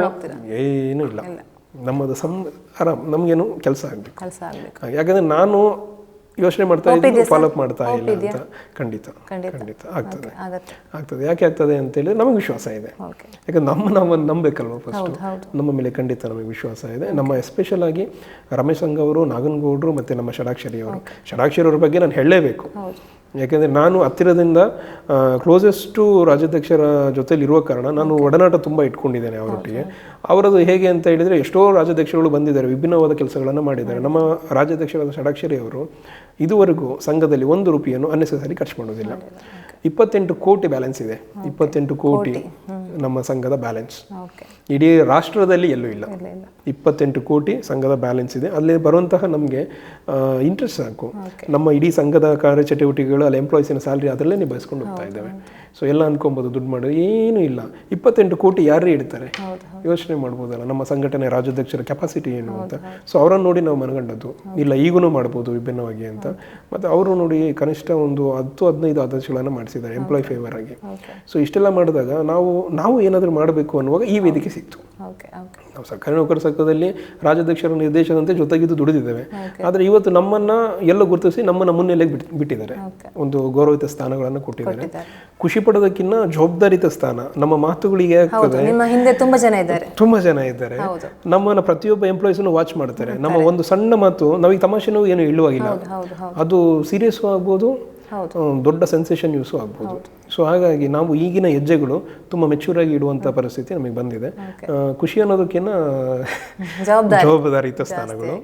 ಏನೂ ಇಲ್ಲ. ನಮ್ಮದು ಸಂ ಆರಾಮ್ ನಮಗೇನು ಕೆಲಸ ಆಗ್ಬೇಕು. ಯಾಕಂದ್ರೆ ನಾನು ಯೋಚನೆ ಮಾಡ್ತಾ ಇದ್ದೀನಿ ಫಾಲೋ ಅಪ್ ಮಾಡ್ತಾ ಇಲ್ಲ ಅಂತ. ಖಂಡಿತ. ಖಂಡಿತ. ಆಗ್ತದೆ. ಆಗ್ತದೆ. ಯಾಕೆ ಆಗ್ತದೆ ಅಂತೇಳಿ ನಮಗೆ ವಿಶ್ವಾಸ ಇದೆ. ಯಾಕಂದ್ರೆ ನಮ್ಮ ನಾವು ನಂಬೇಕಲ್ವ ಫಸ್ಟ್ ನಮ್ಮ ಮೇಲೆ ಖಂಡಿತ ನಮಗೆ ವಿಶ್ವಾಸ ಇದೆ. ನಮ್ಮ ಎಸ್ಪೆಷಲ್ ಆಗಿ ರಮೇಶ್ ಸಂಘ ಅವರು ನಾಗನಗೌಡರು ಮತ್ತು ನಮ್ಮ ಷಡಾಕ್ಷರಿ ಅವರು. ಷಡಾಕ್ಷರಿ ಅವ್ರ ಬಗ್ಗೆ ನಾನು ಹೇಳಲೇಬೇಕು. ಯಾಕೆಂದರೆ ನಾನು ಹತ್ತಿರದಿಂದ ಕ್ಲೋಸೆಸ್ಟು ರಾಜ್ಯಾಧ್ಯಕ್ಷರ ಜೊತೆಲಿ ಇರುವ ಕಾರಣ ನಾನು ಒಡನಾಟ ತುಂಬ ಇಟ್ಕೊಂಡಿದ್ದೇನೆ ಅವರೊಟ್ಟಿಗೆ. ಅವರದು ಹೇಗೆ ಅಂತ ಹೇಳಿದರೆ ಎಷ್ಟೋ ರಾಜ್ಯಾಧ್ಯಕ್ಷರುಗಳು ಬಂದಿದ್ದಾರೆ ವಿಭಿನ್ನವಾದ ಕೆಲಸಗಳನ್ನು ಮಾಡಿದ್ದಾರೆ. ನಮ್ಮ ರಾಜ್ಯಾಧ್ಯಕ್ಷರಾದ ಷಡಾಕ್ಷರಿ ಅವರು ಇದುವರೆಗೂ ಸಂಘದಲ್ಲಿ ಒಂದು ರೂಪಾಯಿಯನ್ನು ಅನ್ನೆಸೆಸರಿ ಖರ್ಚು ಮಾಡೋದಿಲ್ಲ. ಇಪ್ಪತ್ತೆಂಟು ಕೋಟಿ ಬ್ಯಾಲೆನ್ಸ್ ಇದೆ. ಇಪ್ಪತ್ತೆಂಟು ಕೋಟಿ. ನಮ್ಮ ಸಂಘದ ಬ್ಯಾಲೆನ್ಸ್. ಇಡೀ ರಾಷ್ಟ್ರದಲ್ಲಿ ಎಲ್ಲೂ ಇಲ್ಲ. ಇಪ್ಪತ್ತೆಂಟು ಕೋಟಿ ಸಂಘದ ಬ್ಯಾಲೆನ್ಸ್ ಇದೆ. ಅಲ್ಲಿ ಬರುವಂತಹ ನಮಗೆ ಇಂಟ್ರೆಸ್ಟ್ ಸಾಕು. ನಮ್ಮ ಇಡೀ ಸಂಘದ ಕಾರ್ಯಚಟುವಟಿಕೆಗಳು ಅಲ್ಲಿ ಎಂಪ್ಲಾಯೀಸಿನ ಸ್ಯಾಲ್ರಿ ಅದರಲ್ಲೇ ನಿಭಾಯಿಸ್ಕೊಂಡು ಹೋಗ್ತಾ ಇದ್ದಾವೆ. ಸೊ ಎಲ್ಲ ಅನ್ಕೊಬೋದು ದುಡ್ಡು ಮಾಡೋದು. ಏನೂ ಇಲ್ಲ. ಇಪ್ಪತ್ತೆಂಟು ಕೋಟಿ ಯಾರೇ ಇಡ್ತಾರೆ? ಯೋಚನೆ ಮಾಡ್ಬೋದಲ್ಲ. ನಮ್ಮ ಸಂಘಟನೆ ರಾಜ್ಯಾಧ್ಯಕ್ಷರ ಕೆಪಾಸಿಟಿ ಏನು ಅಂತ. ಸೊ ಅವರನ್ನು ನೋಡಿ ನಾವು ಮನಗಂಡದ್ದು. ಇಲ್ಲ ಈಗೂ ಮಾಡ್ಬೋದು ವಿಭಿನ್ನವಾಗಿ ಅಂತ. ಮತ್ತು ಅವರು ನೋಡಿ ಕನಿಷ್ಠ ಒಂದು ಹತ್ತು ಹದಿನೈದು ಆದೇಶಗಳನ್ನು ಮಾಡಿಸಿದ್ದಾರೆ ಎಂಪ್ಲಾಯ್ ಫೇವರ್ ಆಗಿ. ಸೊ ಇಷ್ಟೆಲ್ಲ ಮಾಡಿದಾಗ ನಾವು ನಾವು ಏನಾದರೂ ಮಾಡಬೇಕು ಅನ್ನುವಾಗ ಈ ವೇದಿಕೆ ಸಿಕ್ತು. ನಾವು ಸರ್ಕಾರಿ ನೌಕರ ಸಂಘದಲ್ಲಿ ರಾಜ್ಯಾಧ್ಯಕ್ಷರ ನಿರ್ದೇಶನದಂತೆ ಜೊತೆಗಿದ್ದು ದುಡಿದಿದ್ದೇವೆ. ಆದರೆ ಇವತ್ತು ನಮ್ಮನ್ನ ಎಲ್ಲ ಗುರುತಿಸಿ ನಮ್ಮನ್ನ ಮುನ್ನೆಲೆಗೆ ಬಿಟ್ ಬಿಟ್ಟಿದ್ದಾರೆ. ಒಂದು ಗೌರವಿತ ಸ್ಥಾನಗಳನ್ನು ಕೊಟ್ಟಿದ್ದಾರೆ. ಖುಷಿ ಪಡೋದಕ್ಕಿಂತ ಜವಾಬ್ದಾರಿತ ಸ್ಥಾನ ನಮ್ಮ ಮಾತುಗಳಿಗೆ ಆಗ್ತದೆ. ತುಂಬಾ ಜನ ಇದ್ದಾರೆ. ತುಂಬಾ ಜನ ಇದ್ದಾರೆ. ನಮ್ಮನ್ನ ಪ್ರತಿಯೊಬ್ಬ ಎಂಪ್ಲಾಯೀಸನ್ನು ವಾಚ್ ಮಾಡ್ತಾರೆ. ನಮ್ಮ ಒಂದು ಸಣ್ಣ ಮಾತು ನಾವೀಗ ತಮಾಷೆನೂ ಏನು ಇಳುವಾಗಿಲ್ಲ. ಅದು ಸೀರಿಯಸ್ ಆಗ್ಬೋದು ದೊಡ್ಡ ಸೆನ್ಸೇಷನ್ ಯೂಸು ಆಗ್ಬೋದು. ಸೊ ಹಾಗಾಗಿ ನಾವು ಈಗಿನ ಹೆಜ್ಜೆಗಳು ತುಂಬ ಮೆಚೂರ್ ಆಗಿ ಇಡುವಂಥ ಪರಿಸ್ಥಿತಿ ನಮಗೆ ಬಂದಿದೆ. ಖುಷಿ ಅನ್ನೋದಕ್ಕಿಂತ ಜವಾಬ್ದಾರಿ. ಜವಾಬ್ದಾರಿತ ಸ್ಥಾನಗಳು.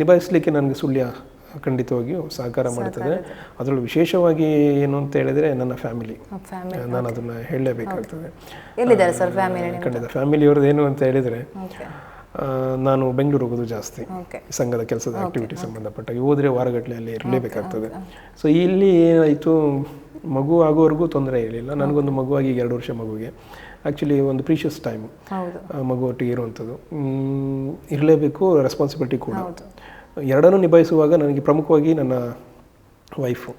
ನಿಭಾಯಿಸಲಿಕ್ಕೆ ನನಗೆ ಸುಳ್ಯ ಖಂಡಿತವಾಗಿಯೂ ಸಹಕಾರ ಮಾಡ್ತದೆ ಅದರಲ್ಲೂ ವಿಶೇಷವಾಗಿ ಏನು ಅಂತ ಹೇಳಿದ್ರೆ ನನ್ನ ಫ್ಯಾಮಿಲಿ ನಾನು ಅದನ್ನ ಹೇಳಲೇಬೇಕಾಗ್ತದೆ. ಎಲ್ಲಿದ್ದಾರೆ ಸರ್ ಫ್ಯಾಮಿಲಿ ಖಂಡಿತ. ಫ್ಯಾಮಿಲಿಯವ್ರದ್ದು ಏನು ಅಂತ ಹೇಳಿದ್ರೆ ನಾನು ಬೆಂಗಳೂರು ಹೋಗೋದು ಜಾಸ್ತಿ ಸಂಘದ ಕೆಲಸದ ಆಕ್ಟಿವಿಟಿ ಸಂಬಂಧಪಟ್ಟ. ಹೋದ್ರೆ ವಾರಗಟ್ಟಲೆ ಅಲ್ಲಿ ಇರಲೇಬೇಕಾಗ್ತದೆ ಸೊ ಇಲ್ಲಿ ಏನಾಯಿತು ಮಗು ಆಗೋವರೆಗೂ ತೊಂದರೆ ಇರಲಿಲ್ಲ. ನನಗೊಂದು ಮಗುವಾಗಿ ಎರಡು ವರ್ಷ ಮಗುಗೆ. ಆ್ಯಕ್ಚುಲಿ ಒಂದು ಪ್ರೀಷಿಯಸ್ ಟೈಮ್ ಮಗು ಒಟ್ಟಿಗೆ ಇರುವಂಥದ್ದು. ಇರಲೇಬೇಕು ರೆಸ್ಪಾನ್ಸಿಬಿಲಿಟಿ ಕೂಡ. ಎರಡನ್ನೂ ನಿಭಾಯಿಸುವಾಗ ನನಗೆ ಪ್ರಮುಖವಾಗಿ ನನ್ನ ವೈಫು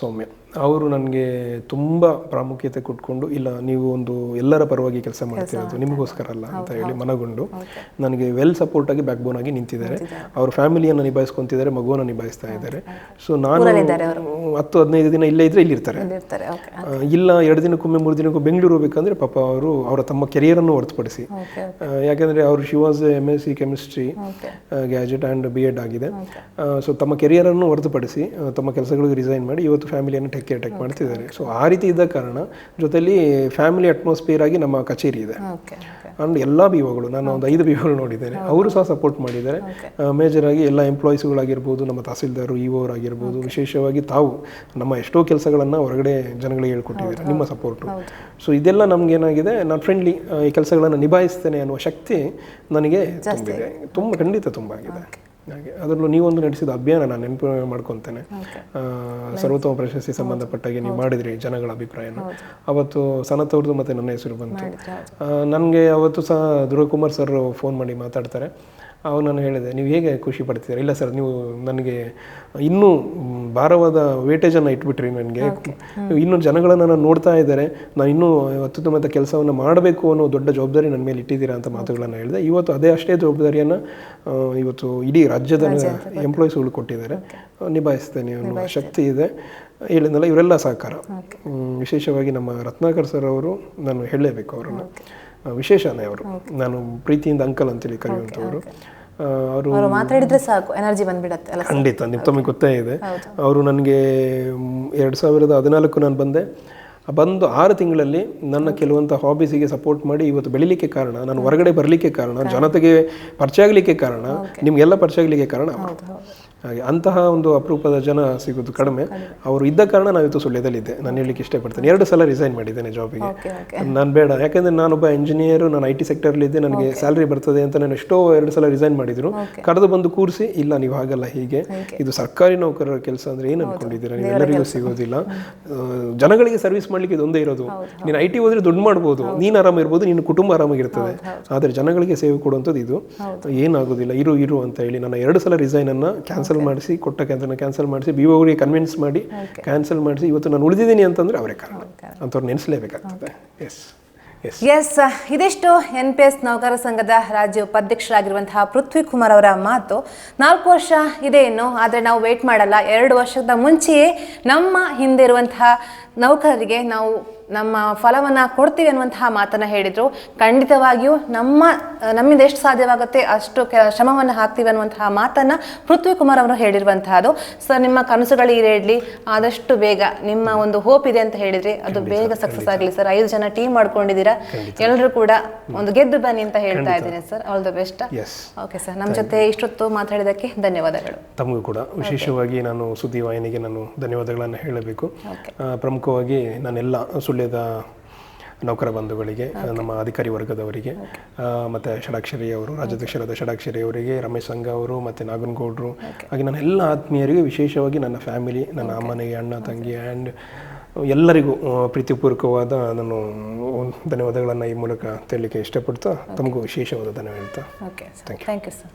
ಸೌಮ್ಯ. ಅವರು ನನಗೆ ತುಂಬ ಪ್ರಾಮುಖ್ಯತೆ ಕೊಟ್ಕೊಂಡು ಇಲ್ಲ ನೀವು ಒಂದು ಎಲ್ಲರ ಪರವಾಗಿ ಕೆಲಸ ಮಾಡ್ತಿರೋದು ನಿಮಗೋಸ್ಕರ ಅಲ್ಲ ಅಂತ ಹೇಳಿ ಮನಗೊಂಡು ನನಗೆ ವೆಲ್ ಸಪೋರ್ಟ್ ಆಗಿ ಬ್ಯಾಕ್ ಬೋನ್ ಆಗಿ ನಿಂತಿದ್ದಾರೆ. ಅವ್ರ ಫ್ಯಾಮಿಲಿಯನ್ನು ನಿಭಾಯಿಸ್ಕೊಂತಿದ್ದಾರೆ ಮಗುವನ್ನು ನಿಭಾಯಿಸ್ತಾ ಇದ್ದಾರೆ. ಸೊ ನಾನು ಹತ್ತು ಹದಿನೈದು ದಿನ ಇಲ್ಲೇ ಇದ್ರೆ ಇಲ್ಲಿರ್ತಾರೆ. ಇಲ್ಲ ಎರಡು ದಿನಕ್ಕೊಮ್ಮೆ ಮೂರು ದಿನಕ್ಕೂ ಬೆಂಗಳೂರು ಹೋಗ್ಬೇಕಂದ್ರೆ ಪಾಪ ಅವರು ಅವರ ತಮ್ಮ ಕೆರಿಯರನ್ನು ಹೊರತುಪಡಿಸಿ. ಓಕೆ ಆ, ಯಾಕಂದ್ರೆ ಅವರು she was M S C chemistry gadget and B Ed ಆಗಿದೆ. ಸೊ ತಮ್ಮ ಕೆರಿಯರನ್ನು ಹೊರತುಪಡಿಸಿ ತಮ್ಮ ಕೆಲಸಗಳಿಗೆ ರಿಸೈನ್ ಮಾಡಿ ಇವತ್ತು ಫ್ಯಾಮಿಲಿಯನ್ನು ಟೆಕ್ ಕೇರ್ ಟೆಕ್ ಮಾಡ್ತಿದ್ದಾರೆ. ಸೊ ಆ ರೀತಿ ಇದ್ದ ಕಾರಣ ಜೊತೆಲಿ ಫ್ಯಾಮಿಲಿ ಅಟ್ಮಾಸ್ಫಿಯರ್ ಆಗಿ ನಮ್ಮ ಕಚೇರಿ ಇದೆ. ಅಂಡ್ ಎಲ್ಲ ಬಿಒಗಳು ನಾನು ಒಂದು ಐದು ಬಿಒಗಳು ನೋಡಿದ್ದೇನೆ. ಅವರು ಸಹ ಸಪೋರ್ಟ್ ಮಾಡಿದ್ದಾರೆ. ಮೇಜರ್ ಆಗಿ ಎಲ್ಲ ಎಂಪ್ಲಾಯೀಸ್ಗಳಾಗಿರ್ಬೋದು ನಮ್ಮ ತಹಸೀಲ್ದಾರು ಇ ಆಗಿರ್ಬೋದು ವಿಶೇಷವಾಗಿ ತಾವು ನಮ್ಮ ಎಷ್ಟೋ ಕೆಲಸಗಳನ್ನು ಹೊರಗಡೆ ಜನಗಳಿಗೆ ಹೇಳ್ಕೊಟ್ಟಿದ್ದಾರೆ. ನಿಮ್ಮ ಸಪೋರ್ಟು ಸೊ ಇದೆಲ್ಲ ನಮ್ಗೇನಾಗಿದೆ ನಾನು ಫ್ರೆಂಡ್ಲಿ ಈ ಕೆಲಸಗಳನ್ನು ನಿಭಾಯಿಸ್ತೇನೆ ಅನ್ನುವ ಶಕ್ತಿ ನನಗೆ ತುಂಬಿದೆ. ತುಂಬ ಖಂಡಿತ ತುಂಬ ಆಗಿದೆ. ಹಾಗೆ ಅದರಲ್ಲೂ ನೀವೊಂದು ನಡೆಸಿದ ಅಭಿಯಾನ ನಾನು ನೆನಪು ಮಾಡ್ಕೊತೇನೆ. ಸರ್ವೋತ್ತಮ ಪ್ರಶಸ್ತಿ ಸಂಬಂಧಪಟ್ಟಾಗೆ ನೀವು ಮಾಡಿದ್ರಿ ಜನಗಳ ಅಭಿಪ್ರಾಯನ. ಅವತ್ತು ಸನತ್ ಅವ್ರದ್ದು ಮತ್ತು ನನ್ನ ಹೆಸರು ಬಂತು. ನನಗೆ ಅವತ್ತು ಸಹ ಧ್ರುವಕುಮಾರ್ ಸರ್ ಫೋನ್ ಮಾಡಿ ಮಾತಾಡ್ತಾರೆ. ಅವ್ರು ನಾನು ಹೇಳಿದೆ ನೀವು ಹೇಗೆ ಖುಷಿ ಪಡ್ತಿದ್ದೀರಾ? ಇಲ್ಲ ಸರ್ ನೀವು ನನಗೆ ಇನ್ನೂ ಭಾರವಾದ ವೇಟೇಜನ್ನು ಇಟ್ಬಿಟ್ರಿ ನನಗೆ ಇನ್ನೂ ಜನಗಳನ್ನು ನಾನು ನೋಡ್ತಾ ಇದ್ದಾರೆ. ನಾನು ಇನ್ನೂ ಅತ್ಯುತ್ತಮವಾದ ಕೆಲಸವನ್ನು ಮಾಡಬೇಕು ಅನ್ನೋ ದೊಡ್ಡ ಜವಾಬ್ದಾರಿ ನನ್ನ ಮೇಲೆ ಇಟ್ಟಿದ್ದೀರಾ ಅಂತ ಮಾತುಗಳನ್ನು ಹೇಳಿದೆ. ಇವತ್ತು ಅದೇ ಅಷ್ಟೇ ಜವಾಬ್ದಾರಿಯನ್ನು ಇವತ್ತು ಇಡೀ ರಾಜ್ಯದ ಎಂಪ್ಲಾಯೀಸ್ಗಳು ಕೊಟ್ಟಿದ್ದಾರೆ. ನಿಭಾಯಿಸ್ತೇನೆ ಅನ್ನೋ ಶಕ್ತಿ ಇದೆ. ಹೇಳಿದ್ನಲ್ಲ ಇವರೆಲ್ಲ ಸಹಕಾರ. ವಿಶೇಷವಾಗಿ ನಮ್ಮ ರತ್ನಾಕರ್ ಸರ್ ಅವರು ನಾನು ಹೇಳಲೇಬೇಕು ಅವರನ್ನು. ವಿಶೇಷನೇ ಅವರು. ನಾನು ಪ್ರೀತಿಯಿಂದ ಅಂಕಲ್ ಅಂತೇಳಿ ಕರೆಯುವಂಥವ್ರು. ಅವರು ಮಾತಾಡಿದ್ರೆ ಸಾಕು ಎನರ್ಜಿ ಬಂದ್ಬಿಡತ್ತೆ ಅಲ್ಲ ಖಂಡಿತ ನಿಮ್ಮ ತಮಗೆ ಗೊತ್ತೇ ಇದೆ. ಅವರು ನನಗೆ ಎರಡು ಸಾವಿರದ ಹದಿನಾಲ್ಕು ನಾನು ಬಂದೆ. ಬಂದು ಆರು ತಿಂಗಳಲ್ಲಿ ನನ್ನ ಕೆಲವಂಥ ಹಾಬೀಸಿಗೆ ಸಪೋರ್ಟ್ ಮಾಡಿ ಇವತ್ತು ಬೆಳಿಲಿಕ್ಕೆ ಕಾರಣ ನಾನು ಹೊರಗಡೆ ಬರಲಿಕ್ಕೆ ಕಾರಣ ಜನತೆಗೆ ಪರಿಚಯ ಆಗಲಿಕ್ಕೆ ಕಾರಣ ನಿಮಗೆಲ್ಲ ಪರಿಚಯ ಆಗಲಿಕ್ಕೆ ಕಾರಣ. ಅವರು ಹಾಗೆ ಅಂತಹ ಒಂದು ಅಪರೂಪದ ಜನ ಸಿಗೋದು ಕಡಿಮೆ. ಅವರು ಇದ್ದ ಕಾರಣ ನಾನು ಇವತ್ತು ಸುಳ್ಯದಲ್ಲಿದ್ದೆ. ನಾನು ಹೇಳಲಿಕ್ಕೆ ಇಷ್ಟಪಡ್ತೇನೆ. ಎರಡು ಸಲ ರಿಸೈನ್ ಮಾಡಿದ್ದೇನೆ ಜಾಬಿಗೆ ನಾನು ಬೇಡ. ಯಾಕಂದ್ರೆ ನಾನೊಬ್ಬ ಇಂಜಿನಿಯರ್ ನಾನು ಐ ಟಿ ಸೆಕ್ಟರ್ಲಿದ್ದೆ ನನಗೆ ಸ್ಯಾಲ್ರಿ ಬರ್ತದೆ ಅಂತ ನಾನು ಎಷ್ಟೋ ಎರಡು ಸಲ ರಿಸೈನ್ ಮಾಡಿದ್ರು. ಕರೆದು ಬಂದು ಕೂರಿಸಿ ಇಲ್ಲ ನೀವು ಹಾಗಲ್ಲ ಹೀಗೆ. ಇದು ಸರ್ಕಾರಿ ನೌಕರರ ಕೆಲಸ ಅಂದ್ರೆ ಏನು ಅನ್ಕೊಂಡಿದ್ದೀರಾ? ನೀವು ಎಲ್ಲರಿಗೂ ಸಿಗೋದಿಲ್ಲ. ಜನಗಳಿಗೆ ಸರ್ವಿಸ್ ಮಾಡ್ಲಿಕ್ಕೆ ಇದೊಂದೇ ಇರೋದು. ನೀನು ಐ ಟಿ ಹೋದ್ರೆ ದುಡ್ಡು ಮಾಡ್ಬೋದು. ನೀನು ಆರಾಮ ಇರ್ಬೋದು ನಿನ್ನ ಕುಟುಂಬ ಆರಾಮಾಗಿರ್ತದೆ. ಆದರೆ ಜನಗಳಿಗೆ ಸೇವೆ ಕೊಡುವಂಥದ್ದು ಇದು. ಏನಾಗೋದಿಲ್ಲ. ಇರು ಇರು ಅಂತ ಹೇಳಿ ನನ್ನ ಎರಡು ಸಲ ರಿಸೈನನ್ನು ಅನ್ನ ಕ್ಯಾನ್ಸಲ್ ಮಾಡಿಸಿ ಕೊಟ್ಟ ಕ್ಯಾನ್ಸಲ್ ಕ್ಯಾನ್ಸಲ್ ಮಾಡಿಸಿ ಬಿ ಅವರಿಗೆ ಕನ್ವಿನ್ಸ್ ಮಾಡಿ ಕ್ಯಾನ್ಸಲ್ ಮಾಡಿಸಿ ಇವತ್ತು ನಾನು ಉಳಿದಿದ್ದೀನಿ ಅಂತಂದ್ರೆ ಅವರೇ ಕಾರಣ. ಅಂಥವ್ರು ನೆನೆಸಲೇಬೇಕಾಗ್ತದೆ. ಎಸ್ ಎಸ್ ಎಸ್ ಇದಿಷ್ಟು ಎನ್ ಪಿ ಎಸ್ ನೌಕರ ಸಂಘದ ರಾಜ್ಯ ಉಪಾಧ್ಯಕ್ಷರಾಗಿರುವಂತಹ ಪೃಥ್ವಿ ಕುಮಾರ್ ಅವರ ಮಾತು. ನಾಲ್ಕು ವರ್ಷ ಇದೆ ಇನ್ನು ಆದರೆ ನಾವು ವೇಟ್ ಮಾಡಲ್ಲ. ಎರಡು ವರ್ಷದ ಮುಂಚೆಯೇ ನಮ್ಮ ಹಿಂದೆ ಇರುವಂತಹ ನೌಕರರಿಗೆ ನಾವು ನಮ್ಮ ಫಲವನ್ನು ಕೊಡ್ತೀವಿ ಅನ್ನುವಂತಹ ಮಾತನ್ನು ಹೇಳಿದರು. ಖಂಡಿತವಾಗಿಯೂ ನಮ್ಮ ನಮ್ಮಿಂದ ಎಷ್ಟು ಸಾಧ್ಯವಾಗುತ್ತೆ ಅಷ್ಟು ಕೆ ಶ್ರಮವನ್ನು ಹಾಕ್ತೀವಿ ಅನ್ನುವಂತಹ ಮಾತನ್ನು ಪೃಥ್ವಿ ಕುಮಾರ್ ಅವರು ಹೇಳಿರುವಂತಹದ್ದು ಸರ್ ನಿಮ್ಮ ಕನಸುಗಳು ಈಡೇರಲಿ ಆದಷ್ಟು ಬೇಗ ನಿಮ್ಮ ಒಂದು ಹೋಪ್ ಇದೆ ಅಂತ ಹೇಳಿದ್ರಿ ಅದು ಬೇಗ ಸಕ್ಸಸ್ ಆಗಲಿ ಸರ್ ಐದು ಜನ ಟೀಮ್ ಮಾಡ್ಕೊಂಡಿದ್ದೀರಾ. ಎಲ್ಲರೂ ಕೂಡ ಒಂದು ಗೆದ್ದು ಬನ್ನಿ ಅಂತ ಹೇಳ್ತಾ ಇದ್ದೀನಿ sir all the best okay sir ನಮ್ಮ ಜೊತೆ ಇಷ್ಟೊತ್ತು ಮಾತಾಡಿದಕ್ಕೆ ಧನ್ಯವಾದಗಳು. ತಮಗೂ ಕೂಡ. ವಿಶೇಷವಾಗಿ ನಾನು ಸುದ್ದಿ ವಾಹಿನಿಗೆ ನಾನು ಧನ್ಯವಾದಗಳನ್ನು ಹೇಳಬೇಕು. ಪ್ರಮುಖವಾಗಿ ನಾನೆಲ್ಲ ಸುಳ್ಯದ ನೌಕರ ಬಂಧುಗಳಿಗೆ ನಮ್ಮ ಅಧಿಕಾರಿ ವರ್ಗದವರಿಗೆ ಮತ್ತು ಷಡಾಕ್ಷರಿ ಅವರು ರಾಜ್ಯಾಧ್ಯಕ್ಷರಾದ ಷಡಾಕ್ಷರಿ ಅವರಿಗೆ ರಮೇಶ್ ಸಂಘ ಅವರು ಮತ್ತು ನಾಗನಗೌಡರು ಹಾಗೆ ನನ್ನ ಎಲ್ಲ ಆತ್ಮೀಯರಿಗೆ ವಿಶೇಷವಾಗಿ ನನ್ನ ಫ್ಯಾಮಿಲಿ ನನ್ನ ಅಮ್ಮನಿಗೆ ಅಣ್ಣ ತಂಗಿ ಆ್ಯಂಡ್ ಎಲ್ಲರಿಗೂ ಪ್ರೀತಿಪೂರ್ವಕವಾದ ನಾನು ಧನ್ಯವಾದಗಳನ್ನು ಈ ಮೂಲಕ ತೆರಲಿಕ್ಕೆ ಇಷ್ಟಪಡ್ತಾ ತಮಗೂ ವಿಶೇಷವಾದ ಧನ್ಯವಾದ okay thank you sir